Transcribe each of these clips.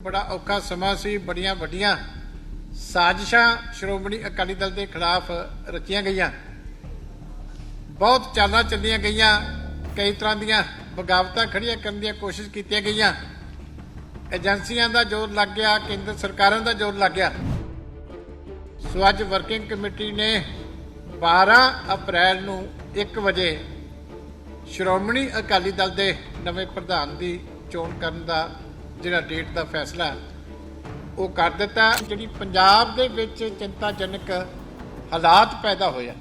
ਬੜਾ ਔਖਾ ਸਮਾਂ ਸੀ, ਬੜੀਆਂ ਵੱਡੀਆਂ ਸਾਜ਼ਿਸ਼ਾਂ ਸ਼੍ਰੋਮਣੀ ਅਕਾਲੀ ਦਲ ਦੇ ਖਿਲਾਫ ਰਚੀਆਂ ਗਈਆਂ। ਬਹੁਤ ਚਾਲਾਂ ਚੱਲੀਆਂ ਗਈਆਂ, ਕਈ ਤਰ੍ਹਾਂ ਦੀਆਂ ਬਗਾਵਤਾਂ ਖੜੀਆਂ ਕਰਨ ਦੀਆਂ ਕੋਸ਼ਿਸ਼ ਕੀਤੀਆਂ ਗਈਆਂ। ਏਜੰਸੀਆਂ ਦਾ ਜ਼ੋਰ ਲੱਗ ਗਿਆ, ਕੇਂਦਰ ਸਰਕਾਰਾਂ ਦਾ ਜ਼ੋਰ ਲੱਗ ਗਿਆ। ਸੋ ਅੱਜ ਵਰਕਿੰਗ ਕਮੇਟੀ ਨੇ 12 ਅਪ੍ਰੈਲ ਨੂੰ 1 ਵਜੇ ਸ਼੍ਰੋਮਣੀ ਅਕਾਲੀ ਦਲ ਦੇ ਨਵੇਂ ਪ੍ਰਧਾਨ ਦੀ ਚੋਣ ਕਰਨ ਦਾ ਜਿਹੜਾ ਡੇਟ ਦਾ ਫੈਸਲਾ ਉਹ ਕਰ ਦਿੱਤਾ। ਜਿਹੜੀ ਪੰਜਾਬ ਦੇ ਵਿੱਚ ਚਿੰਤਾਜਨਕ ਹਾਲਾਤ ਪੈਦਾ ਹੋਇਆ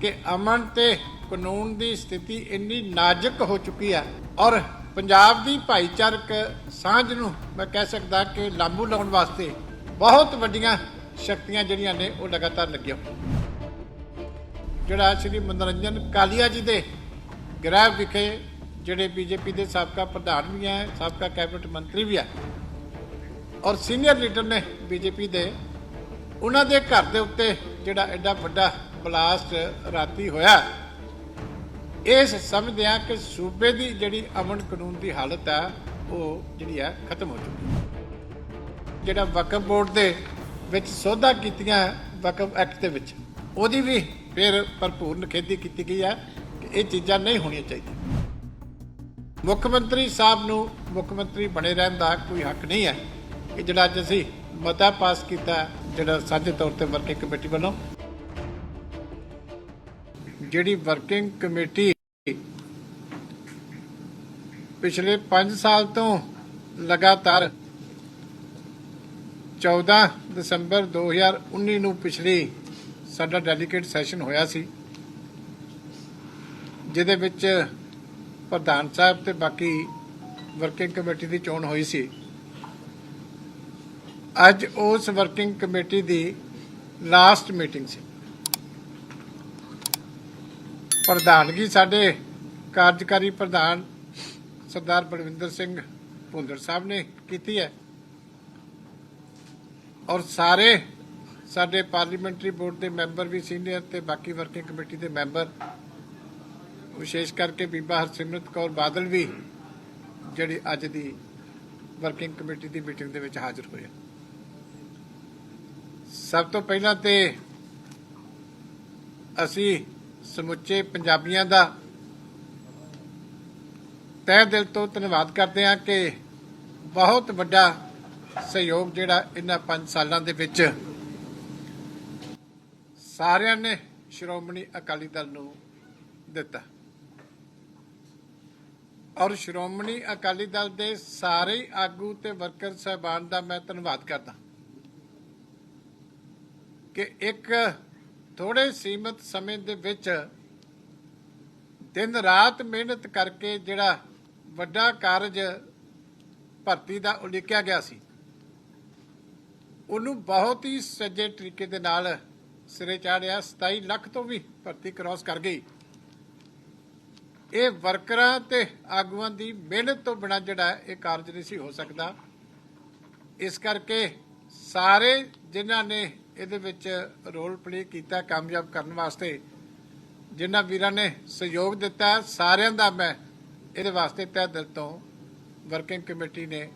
ਕਿ ਅਮਨ ਤੇ ਕਾਨੂੰਨ ਦੀ ਸਥਿਤੀ ਇੰਨੀ ਨਾਜ਼ੁਕ ਹੋ ਚੁੱਕੀ ਹੈ ਔਰ ਪੰਜਾਬ ਦੀ ਭਾਈਚਾਰਕ ਸਾਂਝ ਨੂੰ ਮੈਂ ਕਹਿ ਸਕਦਾ ਕਿ ਲਾਂਬੂ ਲਾਉਣ ਵਾਸਤੇ ਬਹੁਤ ਵੱਡੀਆਂ ਸ਼ਕਤੀਆਂ ਜਿਹੜੀਆਂ ਨੇ, ਉਹ ਲਗਾਤਾਰ ਲੱਗੀਆਂ। ਜਿਹੜਾ ਸ਼੍ਰੀ ਮਨੋਰੰਜਨ ਕਾਲੀਆ ਜੀ ਦੇ ਗ੍ਰਹਿ ਵਿਖੇ ਜਿਹੜੇ ਬੀਜੇਪੀ ਦੇ ਸਾਬਕਾ ਪ੍ਰਧਾਨ ਵੀ ਹੈ, ਸਾਬਕਾ ਕੈਬਨਿਟ ਮੰਤਰੀ ਵੀ ਹੈ ਔਰ ਸੀਨੀਅਰ ਲੀਡਰ ਨੇ ਬੀਜੇਪੀ ਦੇ, ਉਹਨਾਂ ਦੇ ਘਰ ਦੇ ਉੱਤੇ ਜਿਹੜਾ ਐਡਾ ਵੱਡਾ ਬਲਾਸਟ ਰਾਤੀ ਹੋਇਆ ਇਸ ਸਮਝਦੇ ਆ ਕਿ ਸੂਬੇ ਦੀ ਜਿਹੜੀ ਅਮਨ ਕਾਨੂੰਨ ਦੀ ਹਾਲਤ ਹੈ ਉਹ ਜਿਹੜੀ ਹੈ ਖਤਮ ਹੋ ਚੁੱਕੀ ਹੈ। ਜਿਹੜਾ ਵਕਫ ਬੋਰਡ ਦੇ ਵਿੱਚ ਸੋਧਾ ਕੀਤੀਆਂ ਵਕਫ ਐਕਟ ਦੇ ਵਿੱਚ, ਉਹਦੀ ਵੀ ਫਿਰ ਭਰਪੂਰ ਨਿਖੇਧੀ ਕੀਤੀ ਗਈ ਹੈ ਕਿ ਇਹ ਚੀਜ਼ਾਂ ਨਹੀਂ ਹੋਣੀਆਂ ਚਾਹੀਦੀਆਂ। ਮੁੱਖ ਮੰਤਰੀ ਸਾਹਿਬ ਨੂੰ ਮੁੱਖ ਮੰਤਰੀ ਬਣੇ ਰਹਿਣ ਦਾ ਕੋਈ ਹੱਕ ਨਹੀਂ ਹੈ ਕਿ ਜਿਹੜਾ ਅੱਜ ਅਸੀਂ ਮਤਾ ਪਾਸ ਕੀਤਾ ਜਿਹੜਾ ਸਾਂਝੇ ਤੌਰ ਤੇ ਵਰਕਿੰਗ ਕਮੇਟੀ ਵੱਲੋਂ। ਜਿਹੜੀ ਵਰਕਿੰਗ ਕਮੇਟੀ ਪਿਛਲੇ 5 ਸਾਲ ਤੋਂ ਲਗਾਤਾਰ 14 ਦਸੰਬਰ 2019 ਨੂੰ ਪਿਛਲੀ ਸਾਡਾ ਡੈਲੀਗੇਟ ਸੈਸ਼ਨ ਹੋਇਆ ਸੀ, ਜਿਹਦੇ ਵਿੱਚ ਪ੍ਰਧਾਨ ਸਾਹਿਬ ਤੇ ਬਾਕੀ ਵਰਕਿੰਗ ਕਮੇਟੀ ਦੀ ਚੋਣ ਹੋਈ ਸੀ। ਅੱਜ ਉਸ ਵਰਕਿੰਗ ਕਮੇਟੀ ਦੀ ਲਾਸਟ ਮੀਟਿੰਗ ਸੀ। ਪ੍ਰਧਾਨਗੀ ਸਾਡੇ ਕਾਰਜਕਾਰੀ ਪ੍ਰਧਾਨ ਸਰਦਾਰ ਬਲਵਿੰਦਰ ਸਿੰਘ ਭੁੰਦੜ ਸਾਹਿਬ ਨੇ ਕੀਤੀ ਹੈ। ਔਰ ਸਾਰੇ ਸਾਡੇ ਪਾਰਲੀਮੈਂਟਰੀ ਬੋਰਡ ਦੇ ਮੈਂਬਰ ਵੀ ਸੀਨੀਅਰ ਤੇ ਬਾਕੀ ਵਰਕਿੰਗ ਕਮੇਟੀ ਦੇ ਮੈਂਬਰ ਵਿਸ਼ੇਸ਼ ਕਰਕੇ ਬੀਬਾ ਹਰਸਿਮਰਤ ਕੌਰ ਬਾਦਲ ਵੀ ਜਿਹੜੀ ਅੱਜ ਦੀ ਵਰਕਿੰਗ ਕਮੇਟੀ ਦੀ ਮੀਟਿੰਗ ਦੇ ਵਿੱਚ ਹਾਜ਼ਰ ਹੋਏ ਸਭ ਤੋਂ ਪਹਿਲਾਂ ਤੇ ਅਸੀਂ ਸਮੁੱਚੇ ਪੰਜਾਬੀਆਂ ਦਾ ਤਹਿ ਦਿਲ ਤੋਂ ਧੰਨਵਾਦ ਕਰਦੇ ਹਾਂ ਕਿ ਬਹੁਤ ਵੱਡਾ ਸਹਿਯੋਗ ਜਿਹੜਾ ਇਹਨਾਂ 5 ਸਾਲਾਂ ਦੇ ਵਿੱਚ ਸਾਰਿਆਂ ਨੇ ਸ਼੍ਰੋਮਣੀ ਅਕਾਲੀ ਦਲ ਨੂੰ ਦਿੱਤਾ। ਔਰ ਸ਼੍ਰੋਮਣੀ ਅਕਾਲੀ ਦਲ ਦੇ ਸਾਰੇ ਆਗੂ ਤੇ ਵਰਕਰ ਸਹਿਬਾਨ ਦਾ ਮੈਂ ਧੰਨਵਾਦ ਕਰਦਾ ਕਿ ਇੱਕ ਥੋੜੇ ਸੀਮਤ ਸਮੇਂ ਦੇ ਵਿੱਚ ਦਿਨ ਰਾਤ ਮਿਹਨਤ ਕਰਕੇ ਜਿਹੜਾ ਵੱਡਾ ਕਾਰਜ ਭਰਤੀ ਦਾ ਉਲੀਕਿਆ ਗਿਆ ਸੀ, ਉਹਨੂੰ ਬਹੁਤ ਹੀ ਸੱਜੇ ਤਰੀਕੇ ਦੇ ਨਾਲ ਸਿਰੇ ਚਾੜਿਆ 27 ਲੱਖ ਤੋਂ ਵੀ ਭਰਤੀ ਕ੍ਰਾਸ ਕਰ ਗਈ। ਇਹ ਵਰਕਰਾਂ ਤੇ ਆਗੂਆਂ ਦੀ ਮਿਹਨਤ ਤੋਂ ਬਿਨਾਂ ਜਿਹੜਾ ਇਹ ਕਾਰਜ ਨਹੀਂ ਸੀ ਹੋ ਸਕਦਾ। ਇਸ ਕਰਕੇ ਸਾਰੇ ਜਿਨ੍ਹਾਂ ਨੇ ਇਹਦੇ ਵਿੱਚ ਰੋਲ ਪਲੇ ਕੀਤਾ, ਕਾਮਯਾਬ ਕਰਨ ਵਾਸਤੇ, ਜਿਨ੍ਹਾਂ ਵੀਰਾਂ ਨੇ ਸਹਿਯੋਗ ਦਿੱਤਾ, ਸਾਰਿਆਂ ਦਾ ਮੈਂ ਇਹਦੇ ਵਾਸਤੇ ਤਹਿ ਦਿਲ ਤੋਂ ਵਰਕਿੰਗ ਕਮੇਟੀ ਨੇ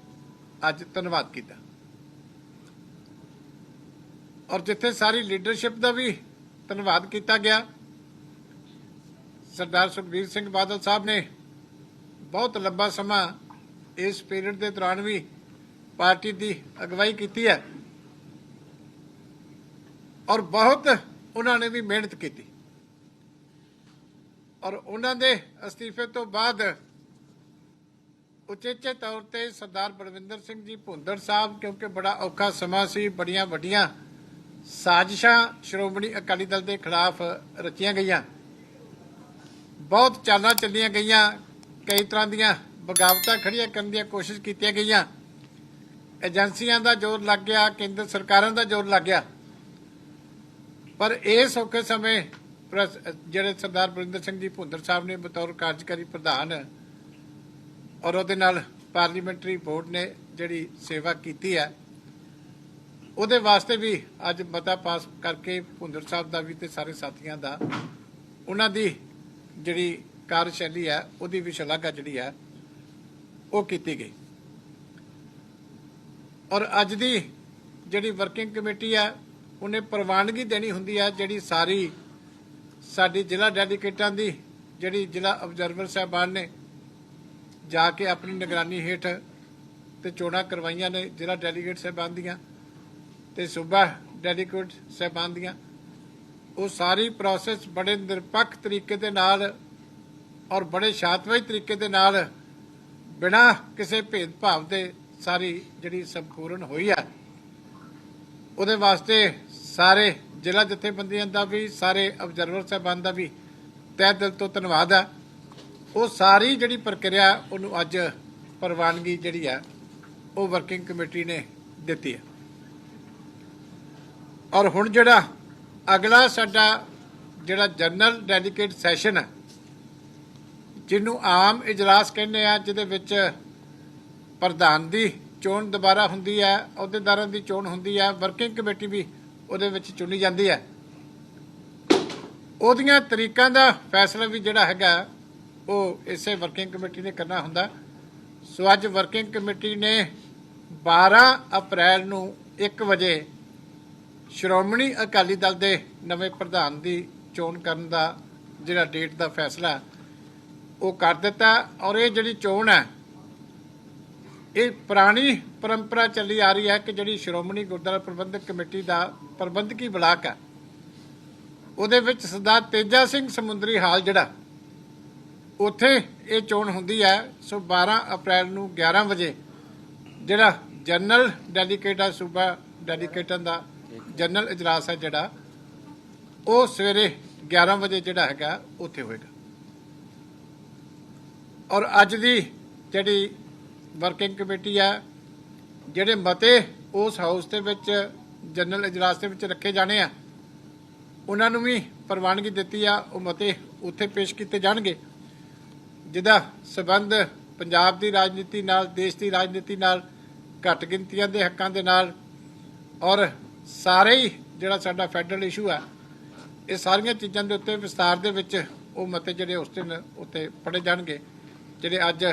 ਅੱਜ ਧੰਨਵਾਦ ਕੀਤਾ। ਔਰ ਜਿੱਥੇ ਸਾਰੀ ਲੀਡਰਸ਼ਿਪ ਦਾ ਵੀ ਧੰਨਵਾਦ ਕੀਤਾ ਗਿਆ ਸਰਦਾਰ ਸੁਖਬੀਰ ਸਿੰਘ ਬਾਦਲ ਸਾਹਿਬ ਨੇ ਬਹੁਤ ਲੰਬਾ ਸਮਾਂ ਇਸ ਪੀਰੀਅਡ ਦੇ ਦੌਰਾਨ ਵੀ ਪਾਰਟੀ ਦੀ ਅਗਵਾਈ ਕੀਤੀ ਹੈ ਔਰ ਬਹੁਤ ਉਹਨਾਂ ਨੇ ਵੀ ਮਿਹਨਤ ਕੀਤੀ। ਔਰ ਉਹਨਾਂ ਦੇ ਅਸਤੀਫੇ ਤੋਂ ਬਾਅਦ ਉਚੇਚੇ ਤੌਰ ਤੇ ਸਰਦਾਰ ਬਲਵਿੰਦਰ ਸਿੰਘ ਜੀ ਭੁੰਦਰ ਸਾਹਿਬ, ਕਿਉਂਕਿ ਬੜਾ ਔਖਾ ਸਮਾਂ ਸੀ, ਬੜੀਆਂ ਵੱਡੀਆਂ ਸਾਜ਼ਿਸ਼ਾਂ ਸ਼੍ਰੋਮਣੀ ਅਕਾਲੀ ਦਲ ਦੇ ਖਿਲਾਫ ਰਚੀਆਂ ਗਈਆਂ। ਬਹੁਤ ਚਾਲਾਂ ਚੱਲੀਆਂ ਗਈਆਂ, ਕਈ ਤਰ੍ਹਾਂ ਦੀਆਂ ਬਗਾਵਤਾਂ ਖੜੀਆਂ ਕਰਨ ਦੀਆਂ ਕੋਸ਼ਿਸ਼ ਕੀਤੀਆਂ ਗਈਆਂ। ਏਜੰਸੀਆਂ ਦਾ ਜ਼ੋਰ ਲੱਗ ਗਿਆ, ਕੇਂਦਰ ਸਰਕਾਰਾਂ ਦਾ ਜ਼ੋਰ ਲੱਗ ਗਿਆ। ਪਰ ਇਸ ਔਖੇ ਸਮੇਂ ਜਿਹੜੇ ਸਰਦਾਰ ਬਰਿੰਦਰ ਸਿੰਘ ਜੀ ਭੁੰਦਰ ਸਾਹਿਬ ਨੇ ਬਤੌਰ ਕਾਰਜਕਾਰੀ ਪ੍ਰਧਾਨ ਔਰ ਉਹਦੇ ਨਾਲ ਪਾਰਲੀਮੈਂਟਰੀ ਬੋਰਡ ਨੇ ਜਿਹੜੀ ਸੇਵਾ ਕੀਤੀ ਹੈ, ਉਹਦੇ ਵਾਸਤੇ ਵੀ ਅੱਜ ਮਤਾ ਪਾਸ ਕਰਕੇ ਭੁੰਦਰ ਸਾਹਿਬ ਦਾ ਵੀ ਤੇ ਸਾਰੇ ਸਾਥੀਆਂ ਦਾ, ਉਹਨਾਂ ਦੀ ਜਿਹੜੀ ਕਾਰਜਸ਼ੈਲੀ ਹੈ, ਉਹਦੀ ਵੀ ਸ਼ਲਾਘਾ ਜਿਹੜੀ ਹੈ, ਉਹ ਕੀਤੀ ਗਈ। ਔਰ ਅੱਜ ਦੀ ਜਿਹੜੀ ਵਰਕਿੰਗ ਕਮੇਟੀ ਹੈ, ਉਹਨੇ ਪ੍ਰਵਾਨਗੀ ਦੇਣੀ ਹੁੰਦੀ ਹੈ, ਜਿਹੜੀ ਸਾਰੀ ਸਾਡੀ ਜ਼ਿਲ੍ਹਾ ਡੈਡੀਕੇਟਾਂ ਦੀ, ਜਿਹੜੀ ਜ਼ਿਲ੍ਹਾ ਅਬਜ਼ਰਵਰ ਸਾਹਿਬਾਨ ਨੇ ਜਾ ਕੇ ਆਪਣੀ ਨਿਗਰਾਨੀ ਹੇਠ ਤੇ ਚੋਣਾਂ ਕਰਵਾਈਆਂ ਨੇ ਜ਼ਿਲ੍ਹਾ ਡੈਲੀਗੇਟ ਸਾਹਿਬਾਨ ਦੀਆਂ ਤੇ ਸੂਬਾ ਡੈਲੀਗੇਟ ਸਾਹਿਬਾਨ ਦੀਆਂ। ਉਹ ਸਾਰੀ ਪ੍ਰੋਸੈਸ ਬੜੇ ਨਿਰਪੱਖ ਤਰੀਕੇ ਦੇ ਨਾਲ ਔਰ ਬੜੇ ਸ਼ਾਂਤਮਈ ਤਰੀਕੇ ਦੇ ਨਾਲ ਬਿਨਾਂ ਕਿਸੇ ਭੇਦਭਾਵ ਦੇ ਸਾਰੀ ਜਿਹੜੀ ਸੰਪੂਰਨ ਹੋਈ ਆ। ਉਹਦੇ ਵਾਸਤੇ ਸਾਰੇ ਜ਼ਿਲ੍ਹਾ ਜਥੇਬੰਦੀਆਂ ਦਾ ਵੀ, ਸਾਰੇ ਅਬਜ਼ਰਵਰ ਸਾਹਿਬਾਨ ਦਾ ਵੀ ਤਹਿ ਦਿਲ ਤੋਂ ਧੰਨਵਾਦ ਆ। ਉਹ ਸਾਰੀ ਜਿਹੜੀ ਪ੍ਰਕਿਰਿਆ ਉਹਨੂੰ ਅੱਜ ਪ੍ਰਵਾਨਗੀ ਜਿਹੜੀ ਆ, ਉਹ ਵਰਕਿੰਗ ਕਮੇਟੀ ਨੇ ਦਿੱਤੀ ਹੈ ਔਰ ਹੁਣ ਜਿਹੜਾ ਅਗਲਾ ਸਾਡਾ ਜਿਹੜਾ ਜਨਰਲ ਡੈਡੀਕੇਟ ਸੈਸ਼ਨ ਹੈ, ਜਿਹਨੂੰ ਆਮ ਇਜਲਾਸ ਕਹਿੰਦੇ ਆ, ਜਿਹਦੇ ਵਿੱਚ ਪ੍ਰਧਾਨ ਦੀ ਚੋਣ ਦੁਬਾਰਾ ਹੁੰਦੀ ਹੈ, ਅਹੁਦੇਦਾਰਾਂ ਦੀ ਚੋਣ ਹੁੰਦੀ ਹੈ, ਵਰਕਿੰਗ ਕਮੇਟੀ ਵੀ ਉਹਦੇ ਵਿੱਚ ਚੁਣੀ ਜਾਂਦੀ ਹੈ। ਉਹਦੀਆਂ ਤਰੀਕਾਂ ਦਾ ਫੈਸਲਾ ਵੀ ਜਿਹੜਾ ਹੈਗਾ, ਉਹ ਇਸੇ ਵਰਕਿੰਗ ਕਮੇਟੀ ਨੇ ਕਰਨਾ ਹੁੰਦਾ। ਸੋ ਅੱਜ ਵਰਕਿੰਗ ਕਮੇਟੀ ਨੇ 12 ਅਪ੍ਰੈਲ ਨੂੰ 1 ਵਜੇ ਸ਼੍ਰੋਮਣੀ ਅਕਾਲੀ ਦਲ ਦੇ ਨਵੇਂ ਪ੍ਰਧਾਨ ਦੀ ਚੋਣ ਕਰਨ ਦਾ ਜਿਹੜਾ ਡੇਟ ਦਾ ਫੈਸਲਾ ਉਹ ਕਰ ਦਿੱਤਾ ਔਰ ਇਹ ਜਿਹੜੀ ਚੋਣ ਹੈ, ਇਹ ਪੁਰਾਣੀ ਪਰੰਪਰਾ ਚੱਲੀ ਆ ਰਹੀ ਹੈ ਕਿ ਜਿਹੜੀ ਸ਼੍ਰੋਮਣੀ ਗੁਰਦੁਆਰਾ ਪ੍ਰਬੰਧਕ ਕਮੇਟੀ ਦਾ ਪ੍ਰਬੰਧਕੀ ਬਲਾਕ ਹੈ, ਉਹਦੇ ਵਿੱਚ ਸਰਦਾਰ ਤੇਜਾ ਸਿੰਘ ਸਮੁੰਦਰੀ ਹਾਲ ਜਿਹੜਾ, ਉੱਥੇ ਇਹ ਚੋਣ ਹੁੰਦੀ ਹੈ, ਸੋ 12 ਅਪ੍ਰੈਲ ਨੂੰ 11 ਵਜੇ ਜਿਹੜਾ ਜਨਰਲ ਡੈਲੀਕੇਟ ਆ, ਸੂਬਾ ਡੈਲੀਕੇਟਾਂ ਦਾ ਜਨਰਲ ਇਜਲਾਸ ਹੈ ਜਿਹੜਾ, ਉਹ ਸਵੇਰੇ 11 ਵਜੇ ਜਿਹੜਾ ਹੈਗਾ, ਉੱਥੇ ਹੋਏਗਾ। ਔਰ ਅੱਜ ਦੀ ਜਿਹੜੀ ਵਰਕਿੰਗ ਕਮੇਟੀ ਆ ਜਿਹੜੇ ਮਤੇ ਉਸ ਹਾਊਸ ਦੇ ਵਿੱਚ, ਜਨਰਲ ਇਜਲਾਸ ਦੇ ਵਿੱਚ ਰੱਖੇ ਜਾਣੇ ਆ, ਉਹਨਾਂ ਨੂੰ ਵੀ ਪ੍ਰਵਾਨਗੀ ਦਿੱਤੀ ਆ, ਉਹ ਮਤੇ ਉੱਥੇ ਪੇਸ਼ ਕੀਤੇ ਜਾਣਗੇ। ਜਿਹਦਾ ਸਬੰਧ ਪੰਜਾਬ ਦੀ ਰਾਜਨੀਤੀ ਨਾਲ, ਦੇਸ਼ ਦੀ ਰਾਜਨੀਤੀ ਨਾਲ, ਘੱਟ ਗਿਣਤੀਆਂ ਦੇ ਹੱਕਾਂ ਦੇ ਨਾਲ, ਔਰ ਸਾਰੇ ਹੀ ਜਿਹੜਾ ਸਾਡਾ ਫੈਡਰਲ ਇਸ਼ੂ ਆ, ਇਹ ਸਾਰੀਆਂ ਚੀਜ਼ਾਂ ਦੇ ਉੱਤੇ ਵਿਸਤਾਰ ਦੇ ਵਿੱਚ ਉਹ ਮਤੇ ਜਿਹੜੇ ਉਸ ਦਿਨ ਉੱਤੇ ਪੜੇ ਜਾਣਗੇ। ਜਿਹੜੇ ਅੱਜ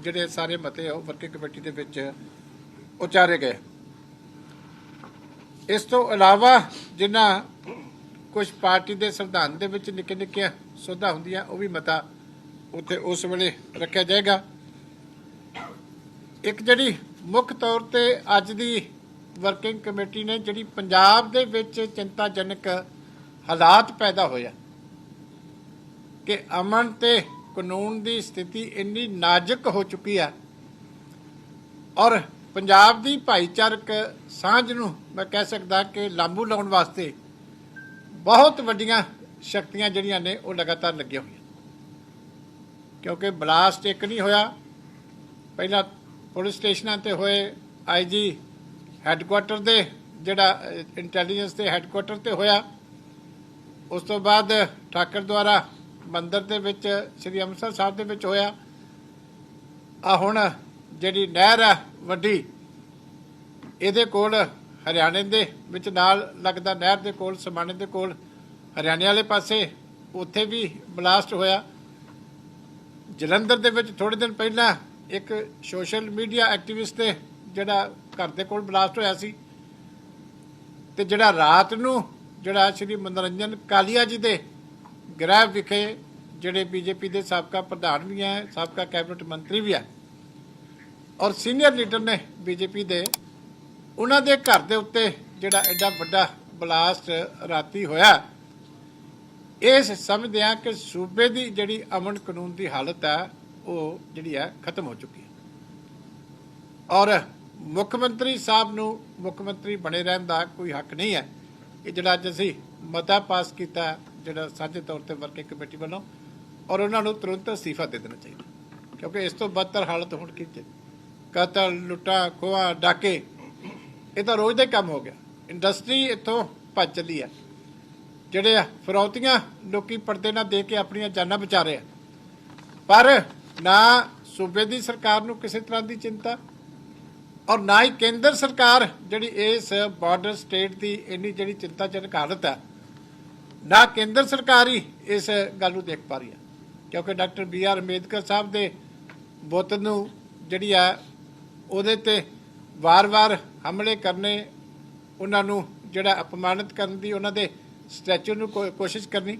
ਜਿਹੜੇ ਸਾਰੇ ਮਤੇ ਉਹ ਵਰਕਿੰਗ ਕਮੇਟੀ ਦੇ ਵਿੱਚ ਉਚਾਰੇ ਗਏ। ਇਸ ਤੋਂ ਇਲਾਵਾ ਜਿਨ੍ਹਾਂ ਕੁਝ ਪਾਰਟੀ ਦੇ ਸੰਵਿਧਾਨ ਦੇ ਵਿੱਚ ਨਿੱਕੇ ਨਿੱਕੇ ਸੋਧਾਂ ਹੁੰਦੀਆਂ, ਉਹ ਵੀ ਮਤਾ ਉੱਥੇ ਉਸ ਵੇਲੇ ਰੱਖਿਆ ਜਾਏਗਾ। ਇੱਕ ਜਿਹੜੀ ਮੁੱਖ ਤੌਰ ਤੇ ਅੱਜ ਦੀ ਵਰਕਿੰਗ ਕਮੇਟੀ ਨੇ ਜਿਹੜੀ ਪੰਜਾਬ ਦੇ ਵਿੱਚ ਚਿੰਤਾਜਨਕ ਹਾਲਾਤ ਪੈਦਾ ਹੋਇਆ ਕਿ ਅਮਨ ਤੇ ਕਾਨੂੰਨ ਦੀ ਸਥਿਤੀ ਇੰਨੀ ਨਾਜ਼ੁਕ ਹੋ ਚੁੱਕੀ ਹੈ ਔਰ ਪੰਜਾਬ ਦੀ ਭਾਈਚਾਰਕ ਸਾਂਝ ਨੂੰ ਮੈਂ ਕਹਿ ਸਕਦਾ ਕਿ ਲਾਂਬੂ ਲਾਉਣ ਵਾਸਤੇ ਬਹੁਤ ਵੱਡੀਆਂ ਸ਼ਕਤੀਆਂ ਜਿਹੜੀਆਂ ਨੇ ਉਹ ਲਗਾਤਾਰ ਲੱਗੀਆਂ ਹੋਈਆਂ। ਕਿਉਂਕਿ ਬਲਾਸਟ ਇੱਕ ਨਹੀਂ ਹੋਇਆ। ਪਹਿਲਾਂ ਪੁਲਿਸ ਸਟੇਸ਼ਨਾਂ ਤੇ ਹੋਏ ਆਈਜੀ ਹੈੱਡਕੁਆਟਰ ਦੇ, ਜਿਹੜਾ ਇੰਟੈਲੀਜੈਂਸ ਦੇ ਹੈੱਡਕੁਆਟਰ ਤੇ ਹੋਇਆ। ਉਸ ਤੋਂ ਬਾਅਦ ਠਾਕਰ ਦੁਆਰਾ ਮੰਦਰ ਦੇ ਵਿੱਚ, ਸ੍ਰੀ ਅੰਮ੍ਰਿਤਸਰ ਸਾਹਿਬ ਦੇ ਵਿੱਚ ਹੋਇਆ। ਆ ਹੁਣ ਜਿਹੜੀ ਨਹਿਰ ਆ, ਵੱਡੀ, ਇਹਦੇ ਕੋਲ ਹਰਿਆਣੇ ਦੇ ਵਿੱਚ ਨਾਲ ਲੱਗਦਾ ਨਹਿਰ ਦੇ ਕੋਲ, ਸਮਾਣੇ ਦੇ ਕੋਲ, ਹਰਿਆਣੇ ਵਾਲੇ ਪਾਸੇ ਉੱਥੇ ਵੀ ਬਲਾਸਟ ਹੋਇਆ। ਜਲੰਧਰ ਦੇ ਵਿੱਚ ਥੋੜੇ ਦਿਨ ਪਹਿਲਾਂ ਇੱਕ ਸੋਸ਼ਲ ਮੀਡੀਆ ਐਕਟਿਵਿਸਟ ਤੇ ਜਿਹੜਾ ਘਰ ਦੇ ਕੋਲ ਬਲਾਸਟ ਹੋਇਆ ਸੀ। ਤੇ ਜਿਹੜਾ ਰਾਤ ਨੂੰ ਜਿਹੜਾ ਸ਼੍ਰੀ ਮਨੋਰੰਜਨ ਕਾਲੀਆ ਜੀ ਦੇ ਗ੍ਰਹਿ ਵਿਖੇ ਜਿਹੜੇ ਬੀਜੇਪੀ ਦੇ ਸਾਬਕਾ ਪ੍ਰਧਾਨ ਵੀ ਹੈ, ਸਾਬਕਾ ਕੈਬਨਿਟ ਮੰਤਰੀ ਵੀ ਹੈ, ਔਰ ਸੀਨੀਅਰ ਲੀਡਰ ਨੇ ਬੀਜੇਪੀ ਦੇ, ਉਹਨਾਂ ਦੇ ਘਰ ਦੇ ਉੱਤੇ ਜਿਹੜਾ ਐਡਾ ਵੱਡਾ ਬਲਾਸਟ ਰਾਤੀ ਹੋਇਆ। ਇਸ ਸਮਝਦੇ ਆ ਕਿ ਸੂਬੇ ਦੀ ਜਿਹੜੀ ਅਮਨ ਕਾਨੂੰਨ ਦੀ ਹਾਲਤ ਹੈ, ਉਹ ਜਿਹੜੀ ਹੈ, ਖਤਮ ਹੋ ਚੁੱਕੀ ਹੈ। ਔਰ ਮੁੱਖ ਮੰਤਰੀ ਸਾਹਿਬ ਨੂੰ ਮੁੱਖ ਮੰਤਰੀ ਬਣੇ ਰਹਿਣ ਦਾ ਕੋਈ ਹੱਕ ਨਹੀਂ ਹੈ। ਇਹ ਜਿਹੜਾ ਅੱਜ ਅਸੀਂ ਮਤਾ ਪਾਸ ਕੀਤਾ, ਜਿਹੜਾ ਸਾਂਝੇ ਤੌਰ ਤੇ ਵਰਕਿੰਗ ਕਮੇਟੀ ਵੱਲੋਂ, ਔਰ ਉਹਨਾਂ ਨੂੰ ਤੁਰੰਤ ਅਸਤੀਫਾ ਦੇ ਦੇਣਾ ਚਾਹੀਦਾ। ਕਿਉਂਕਿ ਇਸ ਤੋਂ ਬਦਤਰ ਹਾਲਤ ਹੁਣ ਕੀ ਕਤਲ, ਲੁੱਟਾ, ਖੋਹਾਂ, ਡਾਕੇ, ਇਹ ਤਾਂ ਰੋਜ਼ ਦੇ ਕੰਮ ਹੋ ਗਿਆ। ਇੰਡਸਟਰੀ ਇੱਥੋਂ ਭੱਜ ਚੱਲੀ ਹੈ। ਜਿਹੜੇ ਆ ਫਰੌਤੀਆਂ ਲੋਕੀ ਪਰਦੇ ਨਾਲ ਦੇ ਕੇ ਆਪਣੀਆਂ ਜਾਨਾਂ ਬਚਾ ਰਹੇ ਆ। ਪਰ ਨਾ ਸੂਬੇ ਦੀ ਸਰਕਾਰ ਨੂੰ ਕਿਸੇ ਤਰ੍ਹਾਂ ਦੀ ਚਿੰਤਾ ਔਰ ਨਾ ਹੀ ਕੇਂਦਰ ਸਰਕਾਰ ਜਿਹੜੀ ਇਸ ਬਾਰਡਰ ਸਟੇਟ ਦੀ ਇੰਨੀ ਜਿਹੜੀ ਚਿੰਤਾਜਨਕ ਹਾਲਤ ਹੈ, ਨਾ ਕੇਂਦਰ ਸਰਕਾਰ ਹੀ ਇਸ ਗੱਲ ਨੂੰ ਦੇਖ ਪਾ ਰਹੀ ਹੈ। ਕਿਉਂਕਿ doctor B R Ambedkar Sahib ਦੇ ਬੁੱਤ ਨੂੰ ਜਿਹੜੀ ਆ ਉਹਦੇ ਤੇ ਵਾਰ-ਵਾਰ ਹਮਲੇ ਕਰਨੇ, ਉਹਨਾਂ ਨੂੰ ਜਿਹੜਾ ਅਪਮਾਨਿਤ ਕਰਨ ਦੀ ਉਹਨਾਂ ਦੇ ਸਟੈਚੂ ਨੂੰ ਕੋਸ਼ਿਸ਼ ਕਰਨੀ,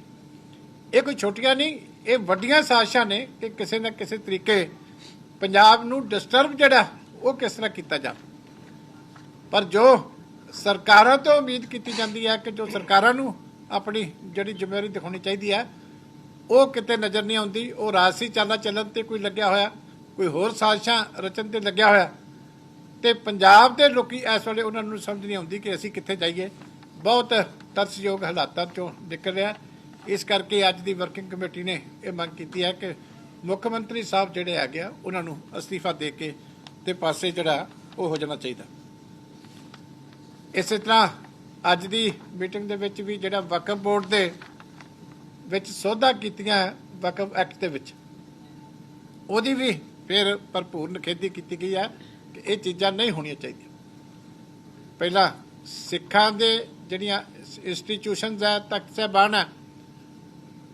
ਇਹ ਕੋਈ ਛੋਟੀਆਂ ਨਹੀਂ, ਇਹ ਵੱਡੀਆਂ ਸਾਜ਼ਿਸ਼ਾਂ ਨੇ ਕਿ ਕਿਸੇ ਨਾ ਕਿਸੇ ਤਰੀਕੇ ਪੰਜਾਬ ਨੂੰ ਡਿਸਟਰਬ ਜਿਹੜਾ ਉਹ ਕਿਸ ਤਰ੍ਹਾਂ ਕੀਤਾ ਜਾ? ਪਰ ਜੋ ਸਰਕਾਰਾਂ ਤੋਂ ਉਮੀਦ ਕੀਤੀ ਜਾਂਦੀ ਹੈ ਕਿ ਜੋ ਸਰਕਾਰਾਂ ਨੂੰ ਆਪਣੀ ਜਿਹੜੀ ਜ਼ਿੰਮੇਵਾਰੀ ਦਿਖਾਉਣੀ ਚਾਹੀਦੀ ਹੈ, ਉਹ ਕਿਤੇ ਨਜ਼ਰ ਨਹੀਂ ਆਉਂਦੀ, ਉਹ ਰਾਜਸੀ ਚਾਲਾ ਚੱਲਣ ਤੇ ਕੋਈ ਲੱਗਿਆ ਹੋਇਆ, ਕੋਈ ਹੋਰ ਸਾਜ਼ਿਸ਼ਾਂ ਰਚਨ ਤੇ ਲੱਗਿਆ ਹੋਇਆ। ਤੇ ਪੰਜਾਬ ਦੇ ਲੋਕੀ ਇਸ ਵੇਲੇ ਉਹਨਾਂ ਨੂੰ ਸਮਝ ਨਹੀਂ ਆਉਂਦੀ ਕਿ ਅਸੀਂ ਕਿੱਥੇ ਜਾਈਏ। ਬਹੁਤ ਤਰਸਯੋਗ ਹਾਲਾਤਾਂ ਚੋਂ ਨਿਕਲ ਰਿਹਾ ਇਸ ਕਰਕੇ ਅੱਜ ਦੀ ਵਰਕਿੰਗ ਕਮੇਟੀ ਨੇ ਇਹ ਮੰਗ ਕੀਤੀ ਹੈ ਕਿ ਮੁੱਖ ਮੰਤਰੀ ਸਾਹਿਬ ਜਿਹੜੇ ਹੈਗੇ ਆ, ਉਹਨਾਂ ਨੂੰ ਅਸਤੀਫਾ ਦੇ ਕੇ ਤੇ ਪਾਸੇ ਜਿਹੜਾ ਉਹ ਹੋ ਜਾਣਾ ਚਾਹੀਦਾ। ਇਸੇ ਤਰ੍ਹਾਂ ਅੱਜ ਦੀ ਮੀਟਿੰਗ ਦੇ ਵਿੱਚ ਵੀ ਜਿਹੜਾ ਵਕਫ ਬੋਰਡ ਦੇ ਵਿੱਚ ਸੋਧਾ ਕੀਤੀਆਂ ਵਕਫ ਐਕਟ ਦੇ ਵਿੱਚ, ਉਹਦੀ ਵੀ ਫਿਰ ਭਰਪੂਰ ਨਿਖੇਧੀ ਕੀਤੀ ਗਈ ਹੈ ਕਿ ਇਹ ਚੀਜ਼ਾਂ ਨਹੀਂ ਹੋਣੀਆਂ ਚਾਹੀਦੀਆਂ। ਪਹਿਲਾਂ ਸਿੱਖਾਂ ਦੇ ਜਿਹੜੀਆਂ ਇੰਸਟੀਟਿਊਸ਼ਨਸ ਹੈ, ਤਖਤ ਸਾਹਿਬਾਨ ਹੈ,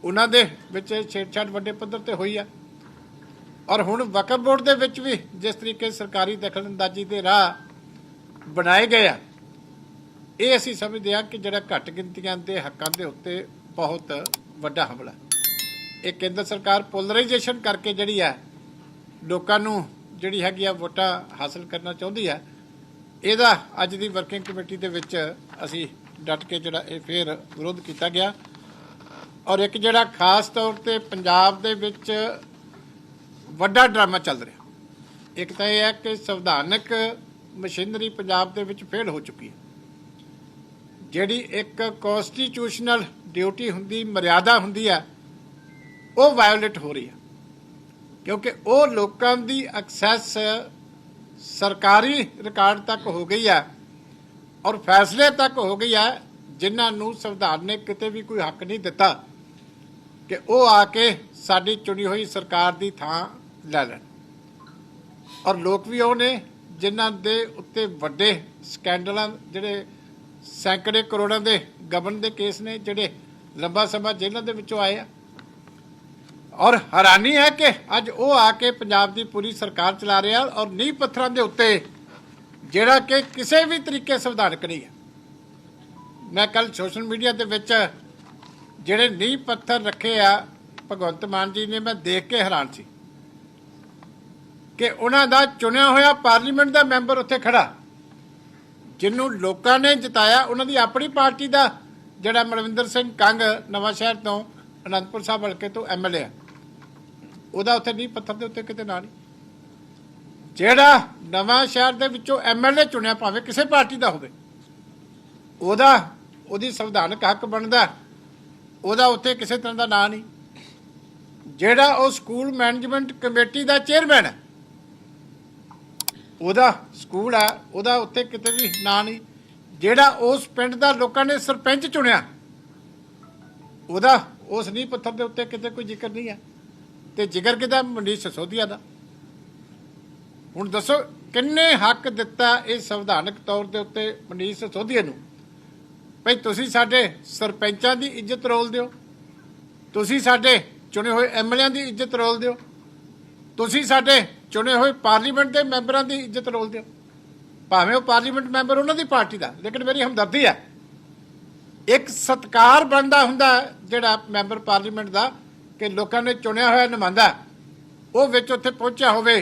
ਉਹਨਾਂ ਦੇ ਵਿੱਚ ਛੇੜਛਾੜ ਵੱਡੇ ਪੱਧਰ ਤੇ ਹੋਈ ਆ ਔਰ ਹੁਣ ਵਕਫ ਬੋਰਡ ਦੇ ਵਿੱਚ ਵੀ ਜਿਸ ਤਰੀਕੇ ਸਰਕਾਰੀ ਦਖਲਅੰਦਾਜ਼ੀ ਦੇ ਰਾਹ ਬਣਾਏ ਗਏ ਆ, ਇਹ ਅਸੀਂ ਸਮਝਦੇ ਹਾਂ ਕਿ ਜਿਹੜਾ ਘੱਟ ਗਿਣਤੀਆਂ ਦੇ ਹੱਕਾਂ ਦੇ ਉੱਤੇ ਬਹੁਤ ਵੱਡਾ ਹਮਲਾ ਇਹ ਕੇਂਦਰ ਸਰਕਾਰ ਪੋਲਰਾਈਜੇਸ਼ਨ ਕਰਕੇ ਜਿਹੜੀ ਹੈ, ਲੋਕਾਂ ਨੂੰ ਜਿਹੜੀ ਹੈਗੀ ਆ ਵੋਟਾਂ ਹਾਸਲ ਕਰਨਾ ਚਾਹੁੰਦੀ ਹੈ, ਇਹਦਾ ਅੱਜ ਦੀ ਵਰਕਿੰਗ ਕਮੇਟੀ ਦੇ ਵਿੱਚ ਅਸੀਂ ਡਟ ਕੇ ਜਿਹੜਾ ਇਹ ਫੇਰ ਵਿਰੋਧ ਕੀਤਾ ਗਿਆ। ਔਰ ਇੱਕ ਜਿਹੜਾ ਖਾਸ ਤੌਰ ਤੇ ਪੰਜਾਬ ਦੇ ਵਿੱਚ ਵੱਡਾ ਡਰਾਮਾ ਚੱਲ ਰਿਹਾ। ਇੱਕ ਤਾਂ ਇਹ ਹੈ ਕਿ ਸੰਵਿਧਾਨਕ ਮਸ਼ੀਨਰੀ ਪੰਜਾਬ ਦੇ ਵਿੱਚ ਫੇਲ ਹੋ ਚੁੱਕੀ ਹੈ। ਜਿਹੜੀ ਇੱਕ ਕਨਸਟੀਟਿਊਸ਼ਨਲ ਡਿਊਟੀ ਹੁੰਦੀ, ਮਰਿਆਦਾ ਹੁੰਦੀ ਹੈ, ਉਹ ਵਾਇਓਲੇਟ ਹੋ ਰਹੀ ਹੈ। ਕਿਉਂਕਿ ਉਹ ਲੋਕਾਂ ਦੀ ਐਕਸੈਸ ਸਰਕਾਰੀ ਰਿਕਾਰਡ ਤੱਕ ਹੋ ਗਈ ਹੈ ਔਰ ਫੈਸਲੇ ਤੱਕ ਹੋ ਗਈ ਹੈ, ਜਿਨ੍ਹਾਂ ਨੂੰ ਸੰਵਿਧਾਨ ਨੇ ਕਿਤੇ ਵੀ ਕੋਈ ਹੱਕ ਨਹੀਂ ਦਿੱਤਾ ਕਿ ਉਹ ਆ ਕੇ ਸਾਡੀ ਚੁਣੀ ਹੋਈ ਸਰਕਾਰ ਦੀ ਥਾਂ ਲੈ ਲੈਣ। ਔਰ ਲੋਕ ਵੀ ਉਹ ਨੇ ਜਿਨ੍ਹਾਂ ਦੇ ਉੱਤੇ ਵੱਡੇ ਸਕੈਂਡਲਾਂ ਜਿਹੜੇ ਸੈਂਕੜੇ ਕਰੋੜਾਂ ਦੇ ਗਬਨ ਦੇ ਕੇਸ ਨੇ, ਜਿਹੜੇ ਲੰਬਾ ਸਮਾਂ ਜੇਲ੍ਹਾਂ ਦੇ ਵਿੱਚੋਂ ਆਏ ਆ। ਔਰ ਹੈਰਾਨੀ ਹੈ ਕਿ ਅੱਜ ਉਹ ਆ ਕੇ ਪੰਜਾਬ ਦੀ ਪੂਰੀ ਸਰਕਾਰ ਚਲਾ ਰਿਹਾ ਔਰ ਨੀਂਹ ਪੱਥਰਾਂ ਦੇ ਉੱਤੇ ਜਿਹੜਾ ਕਿ ਕਿਸੇ ਵੀ ਤਰੀਕੇ ਸੰਵਿਧਾਨਕ ਨਹੀਂ ਹੈ। ਮੈਂ ਕੱਲ ਸੋਸ਼ਲ ਮੀਡੀਆ ਦੇ ਵਿੱਚ ਜਿਹੜੇ ਨੀਂਹ ਪੱਥਰ ਰੱਖੇ ਆ, ਭਗਵੰਤ ਮਾਨ ਜੀ ਨੇ, ਮੈਂ ਦੇਖ ਕੇ ਹੈਰਾਨ ਸੀ। ਕਿ ਉਹਨਾਂ ਦਾ ਚੁਣਿਆ ਹੋਇਆ ਪਾਰਲੀਮੈਂਟ ਦਾ ਮੈਂਬਰ ਉੱਥੇ ਖੜਾ। ਜਿਹਨੂੰ ਲੋਕਾਂ ਨੇ ਜਿਤਾਇਆ, ਉਹਨਾਂ ਦੀ ਆਪਣੀ ਪਾਰਟੀ ਦਾ ਜਿਹੜਾ ਮਨਵਿੰਦਰ ਸਿੰਘ ਕੰਗ ਨਵਾਂ ਸ਼ਹਿਰ ਤੋਂ ਅਨੰਦਪੁਰ ਸਾਹਿਬ ਹਲਕੇ ਤੋਂ ਐਮਐਲਏ ਹੈ ਉਹਦਾ ਉੱਥੇ ਨਹੀਂ ਪੱਥਰ ਦੇ ਉੱਤੇ ਕਿਤੇ ਨਾਂ ਨਹੀਂ। ਜਿਹੜਾ ਨਵਾਂ ਸ਼ਹਿਰ ਦੇ ਵਿੱਚੋਂ ਐਮਐਲਏ ਚੁਣਿਆ ਭਾਵੇਂ ਕਿਸੇ ਪਾਰਟੀ ਦਾ ਹੋਵੇ, ਉਹਦਾ, ਉਹਦੀ ਸੰਵਿਧਾਨਕ ਹੱਕ ਬਣਦਾ, ਉਹਦਾ ਉੱਥੇ ਕਿਸੇ ਤਰ੍ਹਾਂ ਦਾ ਨਾਂ ਨਹੀਂ। ਜਿਹੜਾ ਉਹ ਸਕੂਲ ਮੈਨੇਜਮੈਂਟ ਕਮੇਟੀ ਦਾ ਚੇਅਰਮੈਨ ਹੈ ਉਹਦਾ ਸਕੂਲ ਆ, ਉਹਦਾ ਉੱਥੇ ਕਿਤੇ ਵੀ ਨਾਂ ਨਹੀਂ। ਜਿਹੜਾ ਉਸ ਪਿੰਡ ਦਾ ਲੋਕਾਂ ਨੇ ਸਰਪੰਚ ਚੁਣਿਆ, ਉਹਦਾ ਉਸ ਨੀਂਹ ਪੱਥਰ ਦੇ ਉੱਤੇ ਕਿਤੇ ਕੋਈ ਜ਼ਿਕਰ ਨਹੀਂ ਹੈ ਤੇ ਜ਼ਿਕਰ ਕਿਦਾ ਮਨੀਸ਼ ਸਸੋਦੀਆ ਦਾ। ਹੁਣ ਦੱਸੋ, ਕਿੰਨੇ ਹੱਕ ਦਿੱਤਾ ਇਹ ਸੰਵਿਧਾਨਕ ਤੌਰ ਦੇ ਉੱਤੇ ਮਨੀਸ਼ ਸਸੋਦੀਆ ਨੂੰ? ਭਈ ਤੁਸੀਂ ਸਾਡੇ ਸਰਪੰਚਾਂ ਦੀ ਇੱਜ਼ਤ ਰੋਲ ਦਿਓ। ਤੁਸੀਂ ਸਾਡੇ ਚੁਣੇ ਹੋਏ ਐਮਐਲਏਆਂ ਦੀ ਇੱਜ਼ਤ ਰੋਲ ਦਿਓ। ਤੁਸੀਂ ਸਾਡੇ ਚੁਣੇ ਹੋਏ ਪਾਰਲੀਮੈਂਟ ਦੇ ਮੈਂਬਰਾਂ ਦੀ ਇੱਜ਼ਤ ਰੋਲ ਦਿਓ। ਭਾਵੇਂ ਉਹ ਪਾਰਲੀਮੈਂਟ ਮੈਂਬਰ ਉਹਨਾਂ ਦੀ ਪਾਰਟੀ ਦਾ, ਲੇਕਿਨ ਮੇਰੀ ਹਮਦਰਦੀ ਹੈ। ਇੱਕ ਸਤਕਾਰ ਬਣਦਾ ਹੁੰਦਾ ਜਿਹੜਾ ਮੈਂਬਰ ਪਾਰਲੀਮੈਂਟ ਦਾ ਕਿ ਲੋਕਾਂ ਨੇ ਚੁਣਿਆ ਹੋਇਆ ਨੁਮਾਇੰਦਾ ਉਹ ਵਿੱਚ ਉੱਥੇ ਪਹੁੰਚਿਆ ਹੋਵੇ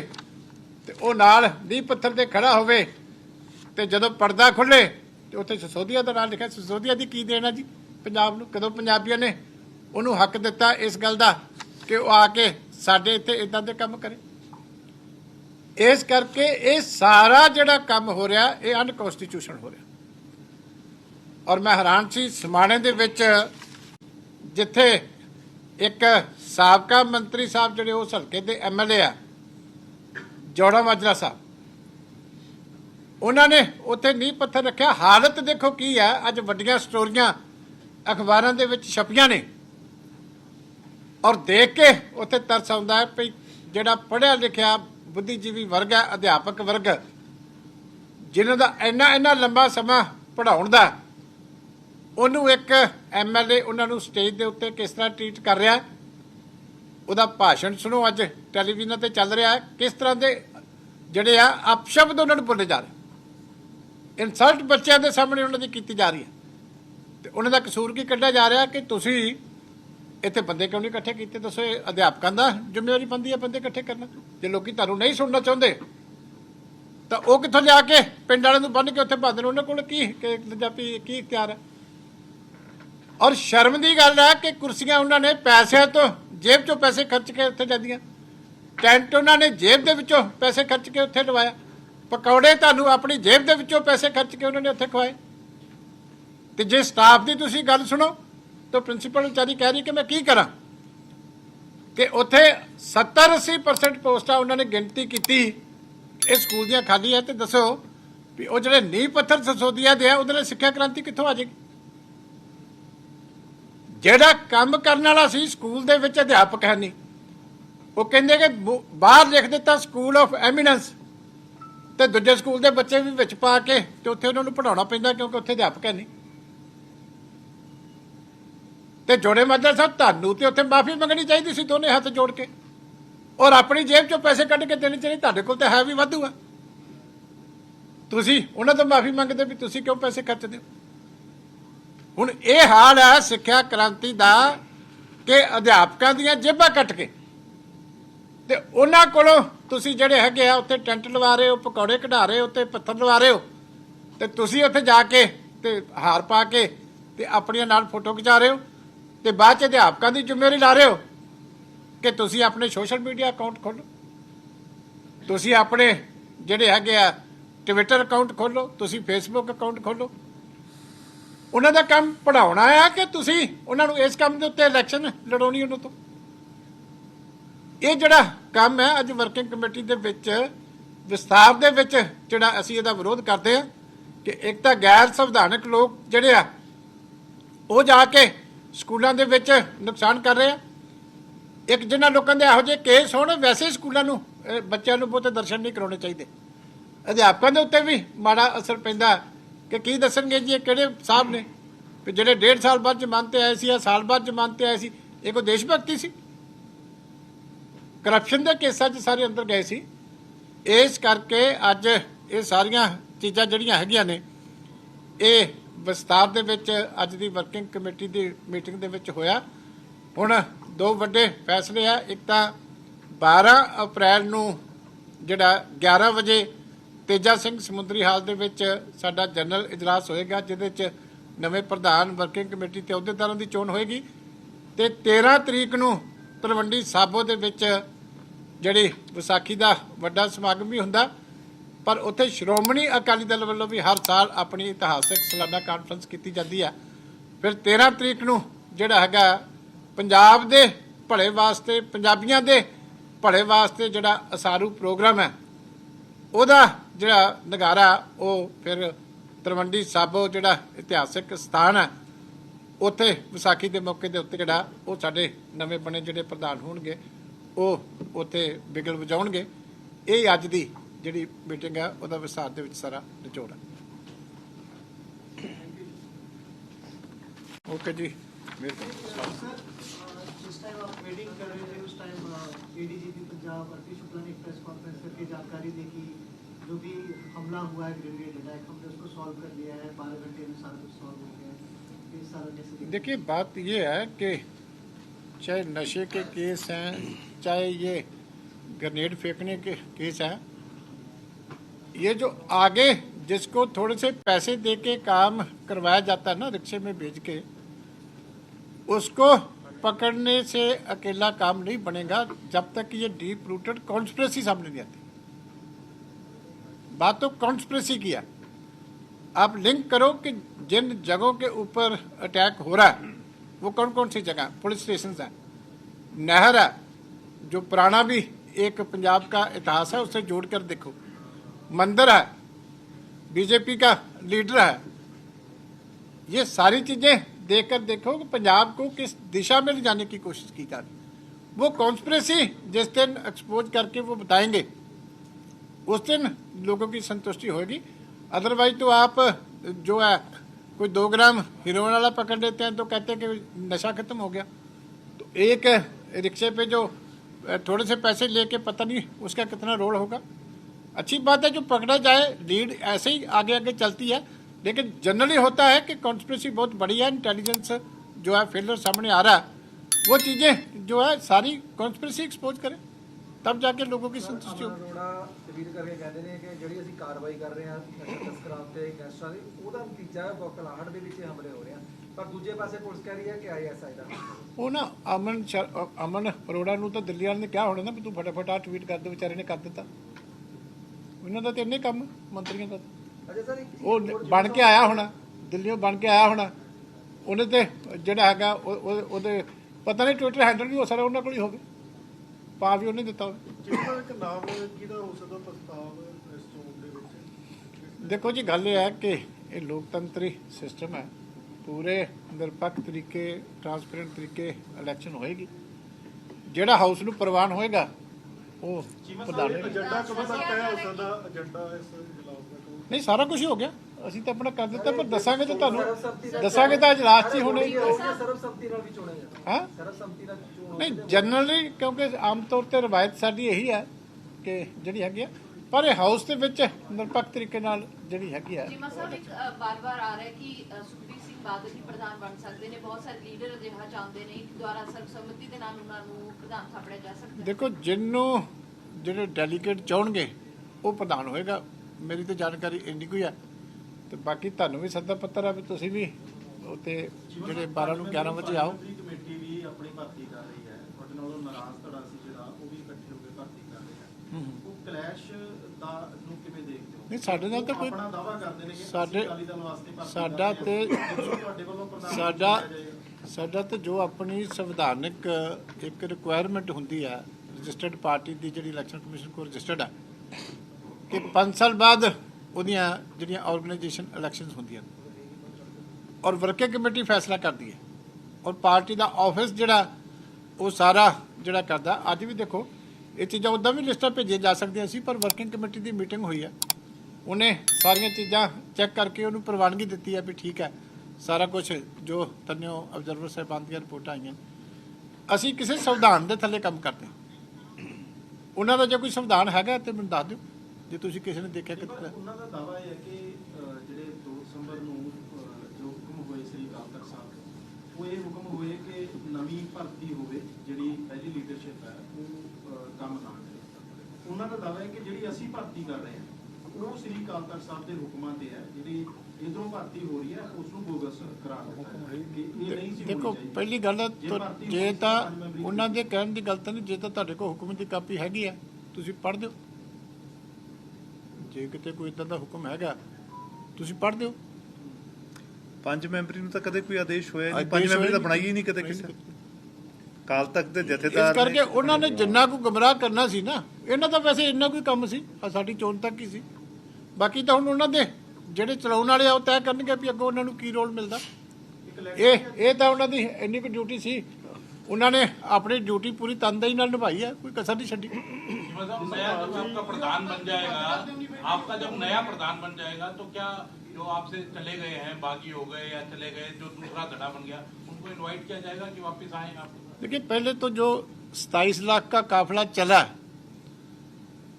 ਤੇ ਉਹ ਨਾਲ ਨੀਂਹ ਪੱਥਰ ਤੇ ਖੜਾ ਹੋਵੇ ਤੇ ਜਦੋਂ ਪਰਦਾ ਖੁੱਲੇ ਤੇ ਉੱਥੇ ਸਸੋਦੀਆ ਦਾ ਨਾਮ ਲਿਖਿਆ। ਸਸੋਦੀਆ ਦੀ ਕੀ ਦੇਣਾ ਜੀ? ਪੰਜਾਬ ਨੂੰ ਕਦੋਂ ਪੰਜਾਬੀਆਂ ਨੇ ਉਹਨੂੰ ਹੱਕ ਦਿੱਤਾ ਇਸ ਗੱਲ ਦਾ ਕਿ ਉਹ ਆ ਕੇ ਸਾਡੇ ਇੱਥੇ ਇਦਾਂ ਦੇ ਕੰਮ ਕਰੇ? ਇਸ ਕਰਕੇ ਇਹ ਸਾਰਾ ਜਿਹੜਾ ਕੰਮ ਹੋ ਰਿਹਾ, ਇਹ ਅਨਕਨਸਟੀਟਿਊਸ਼ਨ ਹੋ ਰਿਹਾ। ਔਰ ਮੈਂ ਹੈਰਾਨ ਸੀ, ਸਮਾਣੇ ਦੇ ਵਿੱਚ ਜਿੱਥੇ ਇੱਕ ਸਾਬਕਾ ਮੰਤਰੀ ਸਾਹਿਬ ਜਿਹੜੇ ਉਸ ਹਲਕੇ ਦੇ ਐਮਐਲਏ ਆ, ਜੋੜਾ ਮਾਜਰਾ ਸਾਹਿਬ, ਉਹਨਾਂ ਨੇ ਉੱਥੇ ਨੀਂਹ ਪੱਥਰ ਰੱਖਿਆ। ਹਾਲਤ ਦੇਖੋ ਕੀ ਹੈ ਅੱਜ ਵੱਡੀਆਂ ਸਟੋਰੀਆਂ ਅਖਬਾਰਾਂ ਦੇ ਵਿੱਚ ਛਪੀਆਂ ਨੇ। ਔਰ ਦੇਖ ਕੇ ਉੱਥੇ ਤਰਸ ਆਉਂਦਾ ਹੈ ਵੀ ਜਿਹੜਾ ਪੜ੍ਹਿਆ ਲਿਖਿਆ ਬੁੱਧੀਜੀਵੀ ਵਰਗ ਹੈ, ਅਧਿਆਪਕ ਵਰਗ, ਜਿਨ੍ਹਾਂ ਦਾ ਇੰਨਾ ਇੰਨਾ ਲੰਬਾ ਸਮਾਂ ਪੜਾਉਣ ਦਾ, ਉਹਨੂੰ ਇੱਕ ਐਮਐਲਏ ਉਹਨਾਂ ਨੂੰ ਸਟੇਜ ਦੇ ਉੱਤੇ ਕਿਸ ਤਰ੍ਹਾਂ ਟ੍ਰੀਟ ਕਰ ਰਿਹਾ ਉਹਦਾ ਭਾਸ਼ਣ ਸੁਣੋ ਅੱਜ ਟੈਲੀਵਿਜ਼ਨ ਤੇ ਚੱਲ ਰਿਹਾ ਕਿਸ ਤਰ੍ਹਾਂ ਦੇ ਜਿਹੜੇ ਆ ਅਪਸ਼ਬਦ ਉਹਨਾਂ ਨੂੰ ਬੋਲੇ ਜਾ ਰਹੇ ਇਨਸਲਟ ਬੱਚਿਆਂ ਦੇ ਸਾਹਮਣੇ ਉਹਨਾਂ ਦੀ ਕੀਤੀ ਜਾ ਰਹੀ ਹੈ। ਤੇ ਉਹਨਾਂ ਦਾ ਕਸੂਰ ਕੀ ਕੱਢਿਆ ਜਾ ਰਿਹਾ ਕਿ ਤੁਸੀਂ ਇੱਥੇ ਬੰਦੇ ਕਿਉਂ ਨਹੀਂ ਇਕੱਠੇ ਕੀਤੇ? ਦੱਸੋ, ਇਹ ਅਧਿਆਪਕਾਂ ਦਾ ਜ਼ਿੰਮੇਵਾਰੀ ਬੰਦੀ ਹੈ ਬੰਦੇ ਇਕੱਠੇ ਕਰਨਾ? ਜੇ ਲੋਕੀ ਤੁਹਾਨੂੰ ਨਹੀਂ ਸੁਣਨਾ ਚਾਹੁੰਦੇ, ਤਾਂ ਉਹ ਕਿੱਥੋਂ ਜਾ ਕੇ ਪਿੰਡ ਵਾਲਿਆਂ ਨੂੰ ਬੰਨ ਕੇ ਉੱਥੇ ਬਾਦਲ ਉਹਨਾਂ ਕੋਲ ਕੀ, ਕਿ ਪੰਜਾਬੀ ਕੀ ਇਖਤਿਆਰ ਹੈ? ਔਰ ਸ਼ਰਮ ਦੀ ਗੱਲ ਹੈ ਕਿ ਕੁਰਸੀਆਂ ਉਹਨਾਂ ਨੇ ਪੈਸਿਆਂ ਤੋਂ ਜੇਬ ਚੋਂ ਪੈਸੇ ਖਰਚ ਕੇ ਉੱਥੇ ਜਾਂਦੀਆਂ। ਟੈਂਟ ਉਹਨਾਂ ਨੇ ਜੇਬ ਦੇ ਵਿੱਚੋਂ ਪੈਸੇ ਖਰਚ ਕੇ ਉੱਥੇ ਲਵਾਇਆ। ਪਕੌੜੇ ਤੁਹਾਨੂੰ ਆਪਣੀ ਜੇਬ ਦੇ ਵਿੱਚੋਂ ਪੈਸੇ ਖਰਚ ਕੇ ਉਹਨਾਂ ਨੇ ਉੱਥੇ ਖਵਾਏ। ਤੇ ਜੇ ਸਟਾਫ ਦੀ ਤੁਸੀਂ ਗੱਲ ਸੁਣੋ ਤਾਂ ਪ੍ਰਿੰਸੀਪਲ ਵਿਚਾਰੀ ਕਹਿ ਰਹੀ ਕਿ ਮੈਂ ਕੀ ਕਰਾਂ? ਕਿ ਉੱਥੇ 70 80% ਪੋਸਟਾਂ ਉਹਨਾਂ ਨੇ ਗਿਣਤੀ ਕੀਤੀ। ਇਹ ਸਕੂਲ ਦੀਆਂ ਖਾਲੀ ਹੈ ਤੇ ਦੱਸੋ ਵੀ ਉਹ ਜਿਹੜੇ ਨੀਂਹ ਪੱਥਰ ਸਸੋਦੀਆ ਦੇ ਆ, ਉਹਦੇ ਨਾਲ ਸਿੱਖਿਆ ਕ੍ਰਾਂਤੀ ਕਿੱਥੋਂ ਆ ਜਾਏਗੀ ਜਿਹੜਾ ਕੰਮ ਕਰਨ ਵਾਲਾ ਸੀ, ਸਕੂਲ ਦੇ ਵਿੱਚ ਅਧਿਆਪਕ ਹੈ ਨਹੀਂ। ਉਹ ਕਹਿੰਦੇ ਕਿ ਬਾਹਰ ਲਿਖ ਦਿੱਤਾ ਸਕੂਲ ਆਫ ਐਮੀਨੈਂਸ। ਤੇ ਦੂਜੇ ਸਕੂਲ ਦੇ ਬੱਚੇ ਵੀ ਵਿੱਚ ਪਾ ਕੇ ਤੇ ਉੱਥੇ ਉਹਨਾਂ ਨੂੰ ਪੜਾਉਣਾ ਪੈਂਦਾ ਕਿਉਂਕਿ ਉੱਥੇ ਅਧਿਆਪਕ ਹੈ ਨਹੀਂ। ਤੇ ਜੋੜੇ ਮਾਜਰਾ ਸਾਹਿਬ ਤੁਹਾਨੂੰ ਤੇ ਉੱਥੇ ਮਾਫੀ ਮੰਗਣੀ ਚਾਹੀਦੀ ਸੀ ਦੋਨੇ ਹੱਥ ਜੋੜ ਕੇ। ਔਰ ਆਪਣੀ ਜੇਬ ਚੋਂ ਪੈਸੇ ਕੱਢ ਕੇ ਦੇਣੇ ਚਾਹੀਦੇ, ਤੁਹਾਡੇ ਕੋਲ ਤਾਂ ਹੈ ਵੀ ਵਾਧੂ ਆ। ਤੁਸੀਂ ਉਹਨਾਂ ਤੋਂ ਮਾਫੀ ਮੰਗਦੇ ਵੀ ਤੁਸੀਂ ਕਿਉਂ ਪੈਸੇ ਖਰਚਦੇ ਹੋ? ਹੁਣ ਇਹ ਹਾਲ ਹੈ ਸਿੱਖਿਆ ਕ੍ਰਾਂਤੀ ਦਾ ਕਿ ਅਧਿਆਪਕਾਂ ਦੀਆਂ ਜੇਬਾਂ ਕੱਟ ਕੇ ਤੇ ਉਹਨਾਂ ਕੋਲੋਂ ਤੁਸੀਂ ਜਿਹੜੇ ਹੈਗੇ ਆ, ਉੱਥੇ ਟੈਂਟ ਲਵਾ ਰਹੇ ਹੋ, ਪਕੌੜੇ ਕਢਾ ਰਹੇ ਹੋ ਤੇ ਪੱਥਰ ਲਵਾ ਰਹੇ ਹੋ, ਤੇ ਤੁਸੀਂ ਉੱਥੇ ਜਾ ਕੇ ਤੇ ਹਾਰ ਪਾ ਕੇ ਤੇ ਆਪਣੀਆਂ ਨਾਲ ਫੋਟੋ ਖਿਚਾ ਰਹੇ ਹੋ। ਤੇ ਬਾਅਦ ਚ ਅਧਿਆਪਕਾਂ ਦੀ ਜ਼ਿੰਮੇਵਾਰੀ ਲਾ ਰਹੇ ਹੋ ਕਿ ਤੁਸੀਂ ਆਪਣੇ ਸੋਸ਼ਲ ਮੀਡੀਆ ਅਕਾਊਂਟ ਖੋਲੋ ਤੁਸੀਂ ਆਪਣੇ ਜਿਹੜੇ ਹੈਗੇ ਆ ਟਵਿੱਟਰ ਅਕਾਊਂਟ ਖੋਲੋ ਤੁਸੀਂ ਫੇਸਬੁੱਕ ਅਕਾਊਂਟ ਖੋਲੋ ਉਹਨਾਂ ਦਾ ਕੰਮ ਪੜਾਉਣਾ ਆ ਕਿ ਤੁਸੀਂ ਉਹਨਾਂ ਨੂੰ ਇਸ ਕੰਮ ਦੇ ਉੱਤੇ ਇਲੈਕਸ਼ਨ ਲੜਾਉਣੀ ਉਹਨਾਂ ਤੋਂ? ਇਹ ਜਿਹੜਾ ਕੰਮ ਹੈ, ਅੱਜ ਵਰਕਿੰਗ ਕਮੇਟੀ ਦੇ ਵਿੱਚ, ਵਿਸਥਾਰ ਦੇ ਵਿੱਚ ਜਿਹੜਾ ਅਸੀਂ ਇਹਦਾ ਵਿਰੋਧ ਕਰਦੇ ਆ ਕਿ ਇੱਕ ਤਾਂ ਗੈਰ ਸੰਵਿਧਾਨਕ ਲੋਕ ਜਿਹੜੇ ਆ, ਉਹ ਜਾ ਕੇ ਸਕੂਲਾਂ ਦੇ ਵਿੱਚ ਨੁਕਸਾਨ ਕਰ ਰਹੇ ਆ। ਇੱਕ ਜਿਨ੍ਹਾਂ ਲੋਕਾਂ ਦੇ ਇਹੋ ਜਿਹੇ ਕੇਸ ਹੋਣ ਵੈਸੇ ਸਕੂਲਾਂ ਨੂੰ ਅਹ, ਬੱਚਿਆਂ ਨੂੰ ਬਹੁਤੇ ਦਰਸ਼ਨ ਨਹੀਂ ਕਰਾਉਣੇ ਚਾਹੀਦੇ। ਅਧਿਆਪਕਾਂ ਦੇ ਉੱਤੇ ਵੀ ਮਾੜਾ ਅਸਰ ਪੈਂਦਾ ਕਿ ਕੀ ਦੱਸਣਗੇ ਜੀ ਇਹ ਕਿਹੜੇ ਸਾਹਿਬ ਨੇ? ਵੀ ਜਿਹੜੇ ਡੇਢ ਸਾਲ ਬਾਅਦ ਜ਼ਮਾਨਤ ਤੇ ਆਏ ਸੀ ਜਾਂ ਸਾਲ ਬਾਅਦ ਜ਼ਮਾਨਤ ਤੇ ਆਏ ਸੀ ਇਹ ਕੋਈ ਦੇਸ਼ ਭਗਤੀ ਸੀ? ਕਰਪਸ਼ਨ ਦੇ ਕੇਸਾਂ 'ਚ ਸਾਰੇ ਅੰਦਰ ਗਏ ਸੀ। ਇਸ ਕਰਕੇ ਅੱਜ ਇਹ ਸਾਰੀਆਂ ਚੀਜ਼ਾਂ ਜਿਹੜੀਆਂ ਹੈਗੀਆਂ ਨੇ ਇਹ ਵਿਸਤਾਰ ਦੇ ਵਿੱਚ ਅੱਜ ਦੀ ਵਰਕਿੰਗ ਕਮੇਟੀ ਦੀ ਮੀਟਿੰਗ ਦੇ ਵਿੱਚ ਹੋਇਆ। ਹੁਣ ਦੋ ਵੱਡੇ ਫੈਸਲੇ ਆ, ਇੱਕ ਤਾਂ 12 ਅਪ੍ਰੈਲ ਨੂੰ ਜਿਹੜਾ 11 ਵਜੇ ਤੇਜਾ ਸਿੰਘ ਸਮੁੰਦਰੀ ਹਾਲ ਦੇ ਵਿੱਚ ਸਾਡਾ ਜਨਰਲ ਇਜਲਾਸ ਹੋਏਗਾ, ਜਿਹਦੇ ਵਿੱਚ ਨਵੇਂ ਪ੍ਰਧਾਨ ਵਰਕਿੰਗ ਕਮੇਟੀ ਤੇ ਅਹੁਦੇਦਾਰਾਂ ਦੀ ਚੋਣ ਹੋਏਗੀ। ਤੇ 13 ਤਰੀਕ ਨੂੰ ਤਲਵੰਡੀ ਸਾਬੋ ਦੇ ਵਿੱਚ ਜਿਹੜੀ ਵਿਸਾਖੀ ਦਾ ਵੱਡਾ ਸਮਾਗਮ ਵੀ ਹੁੰਦਾ ਪਰ ਉੱਥੇ ਸ਼੍ਰੋਮਣੀ ਅਕਾਲੀ ਦਲ ਵੱਲੋਂ ਵੀ ਹਰ ਸਾਲ ਆਪਣੀ ਇਤਿਹਾਸਕ ਸਾਲਾਨਾ ਕਾਨਫਰੰਸ ਕੀਤੀ ਜਾਂਦੀ ਹੈ। ਫਿਰ 13 ਤਰੀਕ ਨੂੰ ਜਿਹੜਾ ਹੈਗਾ ਪੰਜਾਬ ਦੇ ਭਲੇ ਵਾਸਤੇ, ਪੰਜਾਬੀਆਂ ਦੇ ਭਲੇ ਵਾਸਤੇ ਜਿਹੜਾ ਅਸਾਰੂ ਪ੍ਰੋਗਰਾਮ ਹੈ, ਉਹਦਾ ਜਿਹੜਾ ਨਗਾਰਾ, ਉਹ ਫਿਰ ਤਲਵੰਡੀ ਸਾਬੋ ਜਿਹੜਾ ਇਤਿਹਾਸਕ ਸਥਾਨ ਹੈ, ਉੱਥੇ ਵਿਸਾਖੀ ਦੇ ਮੌਕੇ ਦੇ ਉੱਤੇ ਜਿਹੜਾ ਉਹ ਸਾਡੇ ਨਵੇਂ ਬਣੇ ਜਿਹੜੇ ਪ੍ਰਧਾਨ ਹੋਣਗੇ, ਉਹ ਉੱਥੇ ਬਿਗਲ ਵਜਾਉਣਗੇ। ਇਹ ਅੱਜ ਦੀ ਜਿਹੜੀ ਮੀਟਿੰਗ ਹੈ ਉਹਦਾ ਵਿਸਥਾਰ ਦੇ ਵਿੱਚ ਸਾਰਾ ਨਿਚੋੜ ਹੈ ਓਕੇ ਜੀ ਮਿਹਰਬਾਨੀ जिस टाइम आप मीटिंग कर रहे थे उस टाइम एडीजीपी पंजाब अर्पी शुक्ला ने एक प्रेस कॉन्फ्रेंस करके जानकारी दी कि जो भी हमला हुआ है ग्रेनेड अटैक हमने उसको सॉल्व कर लिया है बारह घंटे में सारा कुछ सॉल्व हो गया है ये सारा जैसे देखिए बात ये है कि चाहे नशे के केस हैं चाहे ये ग्रेनेड फेंकने के केस हैं ये जो आगे जिसको थोड़े से पैसे दे के काम करवाया जाता है ना, रिक्शे में भेज के, उसको पकड़ने से अकेला काम नहीं बनेगा जब तक ये डीप रूटेड कॉन्स्परेसी सामने नहीं आती। बात तो कॉन्स्परेसी की है। आप लिंक करो कि जिन जगहों के ऊपर अटैक हो रहा है, वो कौन कौन सी जगह पुलिस स्टेशन है। नहर है, जो पुराना भी एक पंजाब का इतिहास है, उसे जोड़कर देखो। मंदिर है बीजेपी का लीडर है। ये सारी चीज़ें देखकर देखो कि पंजाब को किस दिशा में ले जाने की कोशिश की जा रही वो कॉन्स्परेसी जिस दिन एक्सपोज करके वो बताएँगे, उस दिन लोगों की संतुष्टि होगी। अदरवाइज़ तो आप जो है, कोई दो ग्राम हीरोइन वाला पकड़ लेते हैं तो कहते हैं कि नशा खत्म हो गया। तो एक रिक्शे पे जो, थोड़े से पैसे लेके पता नहीं उसका कितना रोल होगा। अच्छी बात है जो पकड़ा जाए लीड ऐसे ही आगे आगे चलती है लेकिन जनरली होता है कि कॉन्स्पिरेसी बहुत बड़ी है इंटेलिजेंस जो है फेलर सामने आ रहा है वो चीज़ें जो है सारी कॉन्स्पिरेसी एक्सपोज करें तब जाके लोगों की संतुष्टि होगी ਅਰੋੜਾ ਟਵੀਟ ਕਰਕੇ ਕਹਿੰਦੇ ਨੇ ਕਿ ਜਿਹੜੀ ਅਸੀਂ ਕਾਰਵਾਈ ਕਰ ਰਹੇ ਹਾਂ ਨਸ਼ਾ ਤਸਕਰਾਂ ਤੇ ਗੈਂਗਸਟਰਾਂ ਦੀ ਉਹਦਾ ਨਤੀਜਾ ਹੈ ਕੋਕਲਾਹਟ ਦੇ ਵਿੱਚ ਇਹ ਹਮਲੇ ਹੋ ਰਹੇ ਆ ਪਰ ਦੂਜੇ ਪਾਸੇ ਪੁਲਿਸ ਕਹਿ ਰਹੀ ਹੈ ਕਿ ਆਈਐਸਆਈ ਦਾ ਉਹ ਨਾ ਅਮਨ ਸ਼ਰ- ਅ- ਅਮਨ ਅਰੋੜਾ ਨੂੰ ਤਾਂ ਦਿੱਲੀ ਵਾਲਿਆਂ ਨੇ ਕਿਹਾ ਹੋਣਾ ਨਾ ਵੀ ਤੂੰ ਫਟਾਫਟ ਆ ਟਵੀਟ ਕਰ ਦੇ ਵਿਚਾਰੇ ਨੇ ਕਰ ਦਿੱਤਾ ਉਹਨਾਂ ਦਾ ਤੇ ਇੰਨੇ ਕੰਮ ਮੰਤਰੀਆਂ ਦਾ। ਅਜੇ ਸਰ ਉਹ ਬਣ ਕੇ ਆਇਆ ਹੋਣਾ ਦਿੱਲੀੋਂ ਬਣ ਕੇ ਆਇਆ ਹੋਣਾ। ਉਹਨੇ ਤੇ ਜਿਹੜਾ ਹੈਗਾ ਉਹ- ਉਹ- ਉਹਦੇ ਪਤਾ ਨਹੀਂ ਟਵਿੱਟਰ ਹੈਂਡਲ ਵੀ ਹੋ ਸਕਦਾ ਉਹਨਾਂ ਕੋਲ ਹੀ ਹੋਵੇ। ਪਾ ਵੀ ਉਹਨੇ ਦਿੱਤਾ ਹੋਵੇ। ਜਿਹੜਾ ਇੱਕ ਨਾਮ ਕਿਹਦਾ ਹੋ ਸਕਦਾ ਪ੍ਰਸਤਾਵ ਇਸ ਚੋਣ ਦੇ ਵਿੱਚ? ਦੇਖੋ ਜੀ ਗੱਲ ਇਹ ਹੈ ਕਿ ਇਹ ਲੋਕਤੰਤਰੀ ਸਿਸਟਮ ਹੈ। ਪੂਰੇ ਨਿਰਪੱਖ ਤਰੀਕੇ ਟਰਾਂਸਪੇਰੈਂਟ ਤਰੀਕੇ ਇਲੈਕਸ਼ਨ ਹੋਏਗੀ। ਜਿਹੜਾ ਹਾਊਸ ਨੂੰ ਪ੍ਰਵਾਨ ਹੋਏਗਾ ਉਹ ਪ੍ਰਧਾਨ ਹੋਏਗਾ। ਏਜੰਡਾ ਕਦੋਂ ਤੱਕ ਤੈਅ ਹੋ ਸਕਦਾ ਏਜੰਡਾ ਇਸ ਇਜਲਾਸ ਦਾ ਕਦੋਂ ਨਹੀਂ ਸਾਰਾ ਕੁਝ ਹੋ ਗਿਆ। ਅਸੀਂ ਤਾਂ ਆਪਣਾ ਕਰ ਦਿੱਤਾ ਪਰ ਦੱਸਾਂਗੇ ਤਾਂ ਤੁਹਾਨੂੰ। ਦੱਸਾਂਗੇ ਤਾਂ ਇਜਲਾਸ 'ਚ ਹੀ ਹੋਣੇ। ਸਰਬਸੰਮਤੀ ਨਾਲ ਵੀ ਚੁਣਿਆ ਜਾਣਾ ਹਾਂ? ਸਰਬਸੰਮਤੀ ਨਾਲ ਚੋਣ ਨਹੀਂ ਜਨਰਲੀ ਕਿਉਂਕਿ ਆਮ ਤੌਰ ਤੇ ਰਵਾਇਤ ਸਾਡੀ ਇਹੀ ਹੈ ਕਿ ਜਿਹੜੀ ਹੈਗੀ ਆ ਪਰ ਇਹ ਹਾਊਸ ਦੇ ਵਿੱਚ ਨਿਰਪੱਖ ਤਰੀਕੇ ਨਾਲ ਜਿਹੜੀ ਹੈਗੀ ਆ। ਚੀਮਾ ਸਾਹਿਬ ਇੱਕ ਬਾਰ-ਬਾਰ ਆ ਰਿਹਾ ਕਿ ਸੁਖਬੀਰ ਬਾਦਲ ਹੀ ਪ੍ਰਧਾਨ ਬਣ ਸਕਦੇ ਨੇ ਬਹੁਤ ਸਾਰੇ ਲੀਡਰ ਅਜਿਹਾ ਚਾਹੁੰਦੇ ਨੇ ਕਿ ਦੁਆਰਾ ਸਰਬਸੰਮਤੀ ਦੇ ਨਾਲ ਉਹਨਾਂ ਨੂੰ ਪ੍ਰਧਾਨ ਥਾਪੜਿਆ ਜਾ ਸਕਦਾ ਹੈ। ਦੇਖੋ ਜਿੰਨੂੰ ਜਿਹੜੇ ਡੈਲੀਗੇਟ ਚਾਹਣਗੇ ਉਹ ਪ੍ਰਧਾਨ ਹੋਏਗਾ। ਮੇਰੀ ਤਾਂ ਜਾਣਕਾਰੀ ਇੰਨੀ ਕੁ ਹੀ ਤੇ ਬਾਕੀ ਤੁਹਾਨੂੰ ਵੀ ਸੱਦਾ ਪੱਤਰ ਆ ਵੀ ਤੁਸੀਂ ਵੀ ਉੱਤੇ ਜਿਹੜੇ 12 ਨੂੰ 11 ਵਜੇ ਆਓ। ਕਮੇਟੀ ਵੀ ਆਪਣੀ ਭਰਤੀ ਕਰ ਰਹੀ ਹੈ। ਤੁਹਾਡੇ ਨਾਲੋਂ ਨਾਰਾਜ਼ ਧੜਾ ਸੀ ਜਿਹੜਾ ਉਹ ਵੀ ਇਕੱਠੇ ਹੋ ਕੇ ਭਰਤੀ ਕਰ ਰਹੇ ਹੈ। ਉਹ ਕਲੈਸ਼ ਦਾ ਨਹੀਂ ਸਾਡੇ ਨਾਲ ਤਾਂ ਕੋਈ ਆਪਣਾ ਦਾਵਾ ਕਰਦੇ ਨੇ ਕਿ ਸਾਡੇ- ਅਸੀਂ ਅਕਾਲੀ ਦਲ ਵਾਸਤੇ ਭਰਤੀ ਸਾਡਾ ਕਰ ਰਹੇ ਹਾਂ। ਤੇ- ਤੁਹਾਡੇ ਵੱਲੋਂ ਪ੍ਰਧਾਨ ਸਾਡਾ। ਸਾਡਾ ਤੇ ਜੋ ਆਪਣੀ ਸੰਵਿਧਾਨਿਕ ਇੱਕ ਰਿਕੁਆਇਰਮੈਂਟ ਹੁੰਦੀ ਆ ਰਜਿਸਟਰਡ ਪਾਰਟੀ ਦੀ ਜਿਹੜੀ ਇਲੈਕਸ਼ਨ ਕਮਿਸ਼ਨ ਕੋਲ ਰਜਿਸਟਰਡ ਆ ਕਿ 5 ਸਾਲ ਬਾਅਦ ਉਹਦੀਆਂ ਜਿਹੜੀਆਂ ਆਰਗੇਨਾਈਜੇਸ਼ਨ ਇਲੈਕਸ਼ਨਸ ਹੁੰਦੀਆਂ ਨੇ ਔਰ ਵਰਕਿੰਗ ਕਮੇਟੀ ਫੈਸਲਾ ਕਰਦੀ ਹੈ ਔਰ ਪਾਰਟੀ ਦਾ ਆਫਿਸ ਜਿਹੜਾ ਉਹ ਸਾਰਾ ਜਿਹੜਾ ਕਰਦਾ ਅੱਜ ਵੀ ਦੇਖੋ ਇਹ ਚੀਜ਼ਾਂ ਉਦਾਂ ਵੀ ਲਿਸਟਾਂ ਭੇਜੀਆਂ ਜਾ ਸਕਦੀਆਂ ਸੀ ਪਰ ਵਰਕਿੰਗ ਕਮੇਟੀ ਦੀ ਮੀਟਿੰਗ ਹੋਈ ਹੈ ਉਹਨੇ ਸਾਰੀਆਂ ਚੀਜ਼ਾਂ ਚੈੱਕ ਕਰਕੇ ਉਹਨੂੰ ਪ੍ਰਵਾਨਗੀ ਦਿੱਤੀ ਹੈ ਵੀ ਠੀਕ ਹੈ। ਸਾਰਾ ਕੁਝ ਜੋ ਤਨਿਓ ਆਬਜ਼ਰਵਰ ਸਾਹਿਬਾਨ ਦੀਆਂ ਰਿਪੋਰਟਾਂ ਆਈਆਂ। ਅਸੀਂ ਕਿਸੇ ਸੰਵਿਧਾਨ ਦੇ ਥੱਲੇ ਕੰਮ ਕਰਦੇ ਹਾਂ। ਉਹਨਾਂ ਦਾ ਜੇ ਕੋਈ ਸੰਵਿਧਾਨ ਹੈਗਾ ਤੇ ਮੈਨੂੰ ਦੱਸ ਦਿਓ ਜੇ ਤੁਸੀਂ ਕਿਸੇ ਨੇ ਦੇਖਿਆ ਕਿ ਉਹਨਾਂ ਦਾ ਦਾਵਾ ਇਹ ਹੈ ਕਿ ਜਿਹੜੇ 2 ਦਸੰਬਰ ਨੂੰ ਜੋ ਹੁਕਮ ਹੋਏ ਸ੍ਰੀ ਅਕਾਲ ਤਖਤ ਸਾਹਿਬ ਉਹ ਇਹ ਹੁਕਮ ਹੋਏ ਕਿ ਨਵੀਂ ਭਰਤੀ ਹੋਵੇ ਜਿਹੜੀ ਪਹਿਲੀ ਲੀਡਰਸ਼ਿਪ ਹੈ ਉਹ ਕੰਮ ਨਾ ਕਰੇ। ਉਹਨਾਂ ਦਾ ਦਾਵਾ ਹੈ ਕਿ ਜਿਹੜੀ ਅਸੀਂ ਭਰਤੀ ਕਰ ਰਹੇ ਹਾਂ ਉਹ ਸ੍ਰੀ ਅਕਾਲ ਤਖਤ ਸਾਹਿਬ ਦੇ ਹੁਕਮਾਂ ਤੇ ਹੈ ਜਿਹੜੀ ਇਧਰੋਂ ਭਰਤੀ ਹੋ ਰਹੀ ਹੈ ਉਸ ਨੂੰ ਬੋਗਸ ਕਰਾਰ ਦਿੱਤਾ ਹੈ ਕਿ ਇਹ ਨਹੀਂ ਸੀ ਦੇਖੋ। ਪਹਿਲੀ ਗੱਲ ਜੇ ਤੁ- ਉਹਨਾਂ ਦੇ ਕਹਿਣ ਦੀ ਗੱਲ ਤਾਂ ਨਹੀਂ ਜੇ ਤਾਂ ਤੁਹਾਡੇ ਕੋਲ ਹੁਕਮ ਦੀ ਕਾਪੀ ਹੈਗੀ ਆ ਤੁਸੀਂ ਪੜ੍ਹ ਦਿਓ। ਜੇ ਕਿਤੇ ਕੋਈ ਇਦਾਂ ਦਾ ਹੁਕਮ ਹੈਗਾ ਤੁਸੀਂ ਪੜ੍ਹ ਦਿਓ। ਪੰਜ ਮੈਂਬਰੀ ਨੂੰ ਤਾਂ ਕਦੇ ਕੋਈ ਆਦੇਸ਼ ਹੋਇਆ ਨਹੀਂ। ਪੰਜ ਮੈਂਬਰੀ ਤਾਂ ਬਣਾਈ ਹੀ ਨਹੀਂ ਕਦੇ ਕਿਸੇ ਕਾਲ ਤੱਕ ਦੇ ਇਸ ਜਥੇਦਾਰ ਕਰਕੇ ਨੇ ਉਹਨਾਂ ਨੇ ਜਿੰਨਾ ਕੁ ਗਮਰਾਹ ਕਰਨਾ ਸੀ ਨਾ ਇਹਨਾਂ ਦਾ ਵੈਸੇ ਇੰਨਾ ਕੋਈ ਕੰਮ ਸੀ ਆ ਸਾਡੀ ਚੋਣ ਤੱਕ ਹੀ ਸੀ। ਬਾਕੀ ਤਾਂ ਹੁਣ ਉਹਨਾਂ ਦੇ ਜਿਹੜੇ ਚਲਾਉਣ ਵਾਲੇ ਆ ਉਹ ਤੈਅ ਕਰਨਗੇ ਵੀ ਅੱਗੋਂ ਉਹਨਾਂ ਨੂੰ ਕੀ ਰੋਲ ਮਿਲਦਾ ਇੱਕ ਲੈਟਰ ਇਹ ਇਹ ਤਾਂ ਉਹਨਾਂ ਦੀ ਇੰਨੀ ਕੁ ਡਿਊਟੀ ਸੀ ਉਹਨਾਂ ਨੇ ਆਪਣੀ ਡਿਊਟੀ ਪੂਰੀ ਤਨਦੇਹੀ ਨਾਲ ਨਿਭਾਈ ਹੈ ਕੋਈ ਕਸਰ ਨਹੀਂ ਛੱਡੀ मतलब नया जब आपका प्रधान बन जाएगा आपका जब नया प्रधान बन जाएगा तो क्या जो आपसे चले गए हैं बागी हो गए या चले गए जो दूसरा धड़ा बन गया उनको इनवाइट किया जाएगा कि वापस आए आप देखिए पहले तो जो 27 लाख का काफिला चला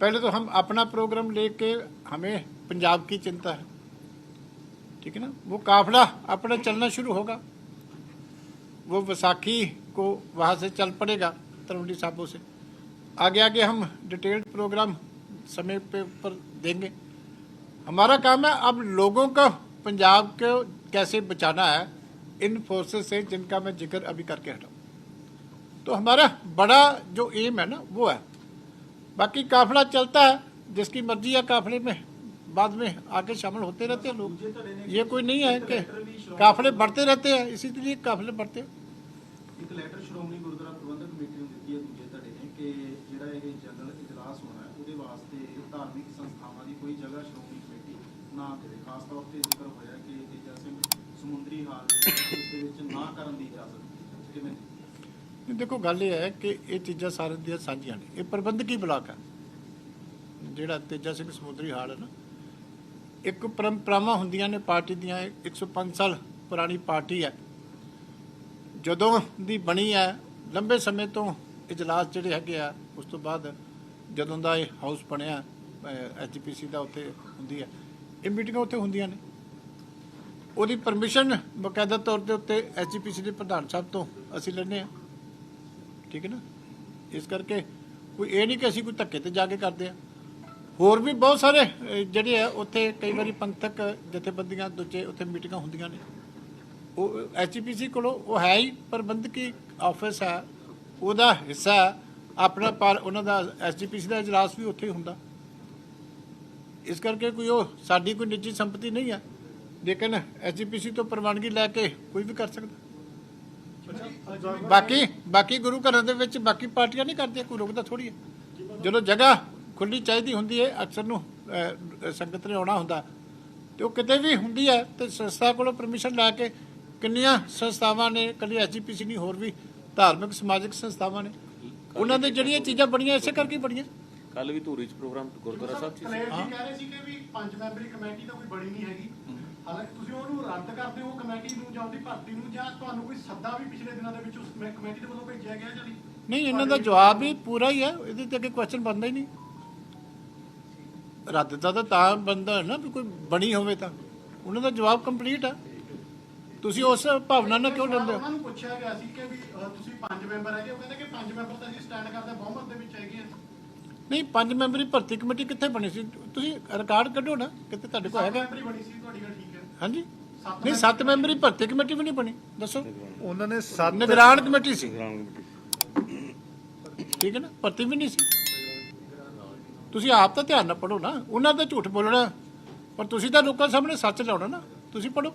पहले तो हम अपना प्रोग्राम लेके हमें पंजाब की चिंता है। ठीक है ना? वो काफिला अपना चलना शुरू होगा। वो वैसाखी को वहाँ से चल पड़ेगा तलवंडी साहबों से। आगे आगे हम डिटेल्ड प्रोग्राम समय पे पर देंगे। हमारा काम है अब लोगों को पंजाब को कैसे बचाना है, इन फोर्सेस से जिनका मैं ज़िक्र अभी करके हटा। तो हमारा बड़ा जो एम है ना, वो है बाकी काफिला चलता है जिसकी मर्जी है काफिले में बाद में आके शामिल होते रहते हैं लोग ये कोई नहीं है कि काफिले बढ़ते रहते हैं इसी लिए काफिले बढ़ते हैं ਇੱਕ ਲੈਟਰ ਸ਼੍ਰੋਮਣੀ ਗੁਰਦੁਆਰਾ ਪ੍ਰਬੰਧਕ ਕਮੇਟੀ ਨੂੰ ਦਿੱਤੀ ਹੈ ਦੂਜੇ ਧੜੇ ਨੇ ਕਿ ਜਿਹੜਾ ਇਹ ਜਨਰਲ ਇਜਲਾਸ ਹੋਣਾ ਹੈ ਉਹਦੇ ਵਾਸਤੇ ਧਾਰਮਿਕ ਸੰਸਥਾਵਾਂ ਦੀ ਕੋਈ ਜਗ੍ਹਾ ਸ਼੍ਰੋਮਣੀ ਕਮੇਟੀ ਨਾ ਦੇਵੇ ਖਾਸ ਤੌਰ ਤੇ ਜ਼ਿਕਰ ਹੋਇਆ ਕਿ ਤੇਜਾ ਸਿੰਘ ਸਮੁੰਦਰੀ ਹਾਲ ਜਿਹੜਾ ਹੈ, ਉਸ ਦੇ ਵਿੱਚ ਨਾ ਕਰਨ ਦੀ ਇਜਾਜ਼ਤ ਦਿੱਤੀ ਹੈ। ਕਿਵੇਂ ਨਹੀਂ, ਦੇਖੋ ਗੱਲ ਇਹ ਹੈ ਕਿ ਇਹ ਚੀਜ਼ਾਂ ਸਾਰਿਆਂ ਦੀਆਂ ਸਾਂਝੀਆਂ ਨੇ। ਇਹ ਪ੍ਰਬੰਧਕੀ ਬਲਾਕ ਹੈ ਜਿਹੜਾ ਤੇਜਾ ਸਿੰਘ ਸਮੁੰਦਰੀ ਹਾਲ ਹੈ ਨਾ, ਇੱਕ ਪਰੰਪਰਾਵਾਂ ਹੁੰਦੀਆਂ ਨੇ ਪਾਰਟੀ ਦੀਆਂ, ਇਹ 105 ਸਾਲ ਪੁਰਾਣੀ ਪਾਰਟੀ ਹੈ। ਜਦੋਂ ਦੀ ਬਣੀ ਹੈ, ਲੰਬੇ ਸਮੇਂ ਤੋਂ ਇਜਲਾਸ ਜਿਹੜੇ ਹੈਗੇ ਆ, ਉਸ ਤੋਂ ਬਾਅਦ ਜਦੋਂ ਦਾ ਇਹ ਹਾਊਸ ਬਣਿਆ ਐਚਪੀਸੀ ਦਾ ਉੱਥੇ ਹੁੰਦੀ ਹੈ, ਇਹ ਮੀਟਿੰਗਾਂ ਉੱਥੇ ਹੁੰਦੀਆਂ ਨੇ। ਉਹਦੀ ਪਰਮਿਸ਼ਨ ਬਕਾਇਦਾ ਤੌਰ ਤੇ ਉੱਤੇ ਐਚਪੀਸੀ ਦੇ ਪ੍ਰਧਾਨ ਸਾਹਿਬ ਤੋਂ ਅਸੀਂ ਲੈਂਦੇ ਹਾਂ। ਠੀਕ ਹੈ ਨਾ? ਇਸ ਕਰਕੇ ਕੋਈ ਇਹ ਨਹੀਂ ਕਿ ਅਸੀਂ ਕੋਈ ਧੱਕੇ ਤੇ ਜਾ ਕੇ ਕਰਦੇ ਆ ਹੋਰ ਵੀ ਬਹੁਤ ਸਾਰੇ ਅਹ, ਜਿਹੜੇ ਆ ਉੱਥੇ ਕਈ ਵਾਰੀ ਪੰਥਕ ਜਥੇਬੰਦੀਆਂ ਦੂਜੇ ਉੱਥੇ ਮੀਟਿੰਗਾਂ ਹੁੰਦੀਆਂ ਨੇ। ਉਹ ਐਚਪੀਸੀ ਕੋਲੋਂ ਉਹ ਹੈ ਹੀ ਪ੍ਰਬੰਧਕੀ ਆਫਿਸ ਹੈ ਉਹਦਾ ਹਿੱਸਾ ਹੈ, ਆਪਣਾ ਪਰ ਉਹਨਾਂ ਦਾ ਐਸਜੀਪੀਸੀ ਦਾ ਇਜਲਾਸ ਵੀ ਉੱਥੇ ਹੀ ਹੁੰਦਾ। ਇਸ ਕਰਕੇ ਕੋਈ ਉਹ ਸਾਡੀ ਕੋਈ ਨਿੱਜੀ ਸੰਪਤੀ ਨਹੀਂ ਹੈ। ਲੇਕਿਨ ਐਸਜੀਪੀਸੀ ਤੋਂ ਪ੍ਰਵਾਨਗੀ ਲੈ ਕੇ ਕੋਈ ਵੀ ਕਰ ਸਕਦਾ। ਬਾਕੀ ਬਾਕੀ ਗੁਰੂ ਘਰਾਂ ਦੇ ਵਿੱਚ ਬਾਕੀ ਪਾਰਟੀਆਂ ਨਹੀਂ ਕਰਦੀਆਂ ਕੋਈ ਰੁਕਦਾ ਥੋੜੀ ਹੈ। ਜਦੋਂ ਜਗ੍ਹਾ ਖੁੱਲੀ ਚਾਹੀਦੀ ਹੁੰਦੀ ਹੈ ਅਕਸਰ ਨੂੰ ਸੰਗਤ ਨੇ ਆਉਣਾ ਹੁੰਦਾ। ਤੇ ਉਹ ਕਿਤੇ ਵੀ ਹੁੰਦੀ ਹੈ ਤੇ ਸੰਸਥਾ ਕੋਲੋਂ ਪਰਮਿਸ਼ਨ ਲੈ ਕੇ ਕਿੰਨੀਆਂ ਸੰਸਥਾਵਾਂ ਨੇ ਕੱਲੀ ਐਸਜੀਪੀਸੀ ਨਹੀਂ ਹੋਰ ਵੀ ਧਾਰਮਿਕ ਸਮਾਜਿਕ ਸੰਸਥਾਵਾਂ ਨੇ। ਉਹਨਾਂ ਦੇ ਜਿਹੜੀਆਂ ਚੀਜ਼ਾਂ ਬਣੀਆਂ ਇਸੇ ਕਰਕੇ ਹੀ ਬਣੀਆਂ। ਕੱਲ ਵੀ ਧੂਰੀ ਚ ਪ੍ਰੋਗਰਾਮ ਗੁਰਦੁਆਰਾ ਸਾਹਿਬ ਚ ਸੀ। ਜੀ ਕਹਿ ਰਹੇ ਸੀ ਕਿ ਵੀ ਪੰਜ ਮੈਂਬਰੀ ਕਮੇਟੀ ਤਾਂ ਕੋਈ ਬਣੀ ਨਹੀਂ ਹੈਗੀ। ਹਾਲਾਂਕਿ ਤੁਸੀਂ ਉਹਨੂੰ ਰੱਦ ਕਰਦੇ ਹੋ ਕਮੇਟੀ ਨੂੰ ਜਾਂ ਉਹਦੀ ਭਰਤੀ ਨੂੰ ਜਾਂ ਤੁਹਾਨੂੰ ਕੋਈ ਸੱਦਾ ਵੀ ਪਿਛਲੇ ਦਿਨਾਂ ਦੇ ਵਿੱਚ ਉਸ ਕਮੇ- ਕਮੇਟੀ ਦੇ ਵੱਲੋਂ ਭੇਜਿਆ ਗਿਆ ਜਾਂ ਨਹੀਂ? ਨਹੀਂ ਇਹਨਾਂ ਦਾ ਜਵਾਬ ਵੀ ਪੂਰਾ ਹੀ ਹੈ ਇਹਦੇ ਤੇ ਅੱਗੇ ਕੁਐਸਚਨ ਬਣਦਾ ਹੀ ਨਹੀਂ। ਰੱਦ ਦਾ ਤਾਂ ਤਾਂ ਬੰਦਾ ਹੈ ਨਾ ਵੀ ਕੋਈ ਬਣੀ ਹੋਵੇ ਤਾਂ। ਉਹਨਾਂ ਦਾ ਜਵਾਬ ਕੰਪਲੀਟ ਹੈ ਤੁਸੀਂ ਉਸ ਭਾਵਨਾ ਨਾਲ ਕਿਉਂ ਹੋ? ਉਹਨਾਂ ਨੂੰ ਪੁੱਛਿਆ ਗਿਆ ਸੀ ਕਿ ਵੀ ਅਹ, ਤੁਸੀਂ ਪੰਜ ਮੈਂਬਰ ਹੈਗੇ ਉਹ ਕਹਿੰਦੇ ਕਿ ਪੰਜ ਮੈਂਬਰ ਤਾਂ ਅਸੀਂ ਸਟੈਂਡ ਕਰਦੇ ਬਹੁਮਤ ਦੇ ਵਿੱਚ ਹੈਗੇ ਆ। ਨਹੀਂ ਪੰਜ ਮੈਂਬਰੀ ਭਰਤੀ ਕਮੇਟੀ ਕਿੱਥੇ ਬਣੀ ਸੀ? ਤੁਸੀਂ ਰਿਕਾਰਡ ਕੱਢੋ ਨਾ ਕਿਤੇ ਤੁਹਾਡੇ ਕੋਲ ਸੱਤ ਹੈਗਾ। ਮੈਂਬਰੀ ਬਣੀ ਸੀ ਤੁਹਾਡੀ ਗੱਲ ਠੀਕ ਹੈ ਹਾਂਜੀ। ਨਹੀਂ ਸੱਤ ਮੈਂਬਰੀ ਭਰਤੀ ਕਮੇਟੀ ਵੀ ਨਹੀਂ ਬਣੀ ਦੱਸੋ। ਉਹਨਾਂ ਨੇ ਸੱਤ ਨਿਗਰਾਨ ਕਮੇਟੀ ਸੀ। ਠੀਕ ਹੈ ਨਾ ਭਰਤੀ ਵੀ ਨਹੀਂ ਸੀ। ਤੁਸੀਂ ਆਪ ਤਾਂ ਧਿਆਨ ਨਾਲ ਪੜੋ ਨਾ ਉਹਨਾਂ ਦਾ ਝੂਠ ਬੋਲਣਾ। ਪਰ ਤੁਸੀਂ ਤਾਂ ਲੋਕਾਂ ਸਾਹਮਣੇ ਸੱਚ ਲਾਉਣਾ ਨਾ। ਤੁਸੀਂ ਪੜੋ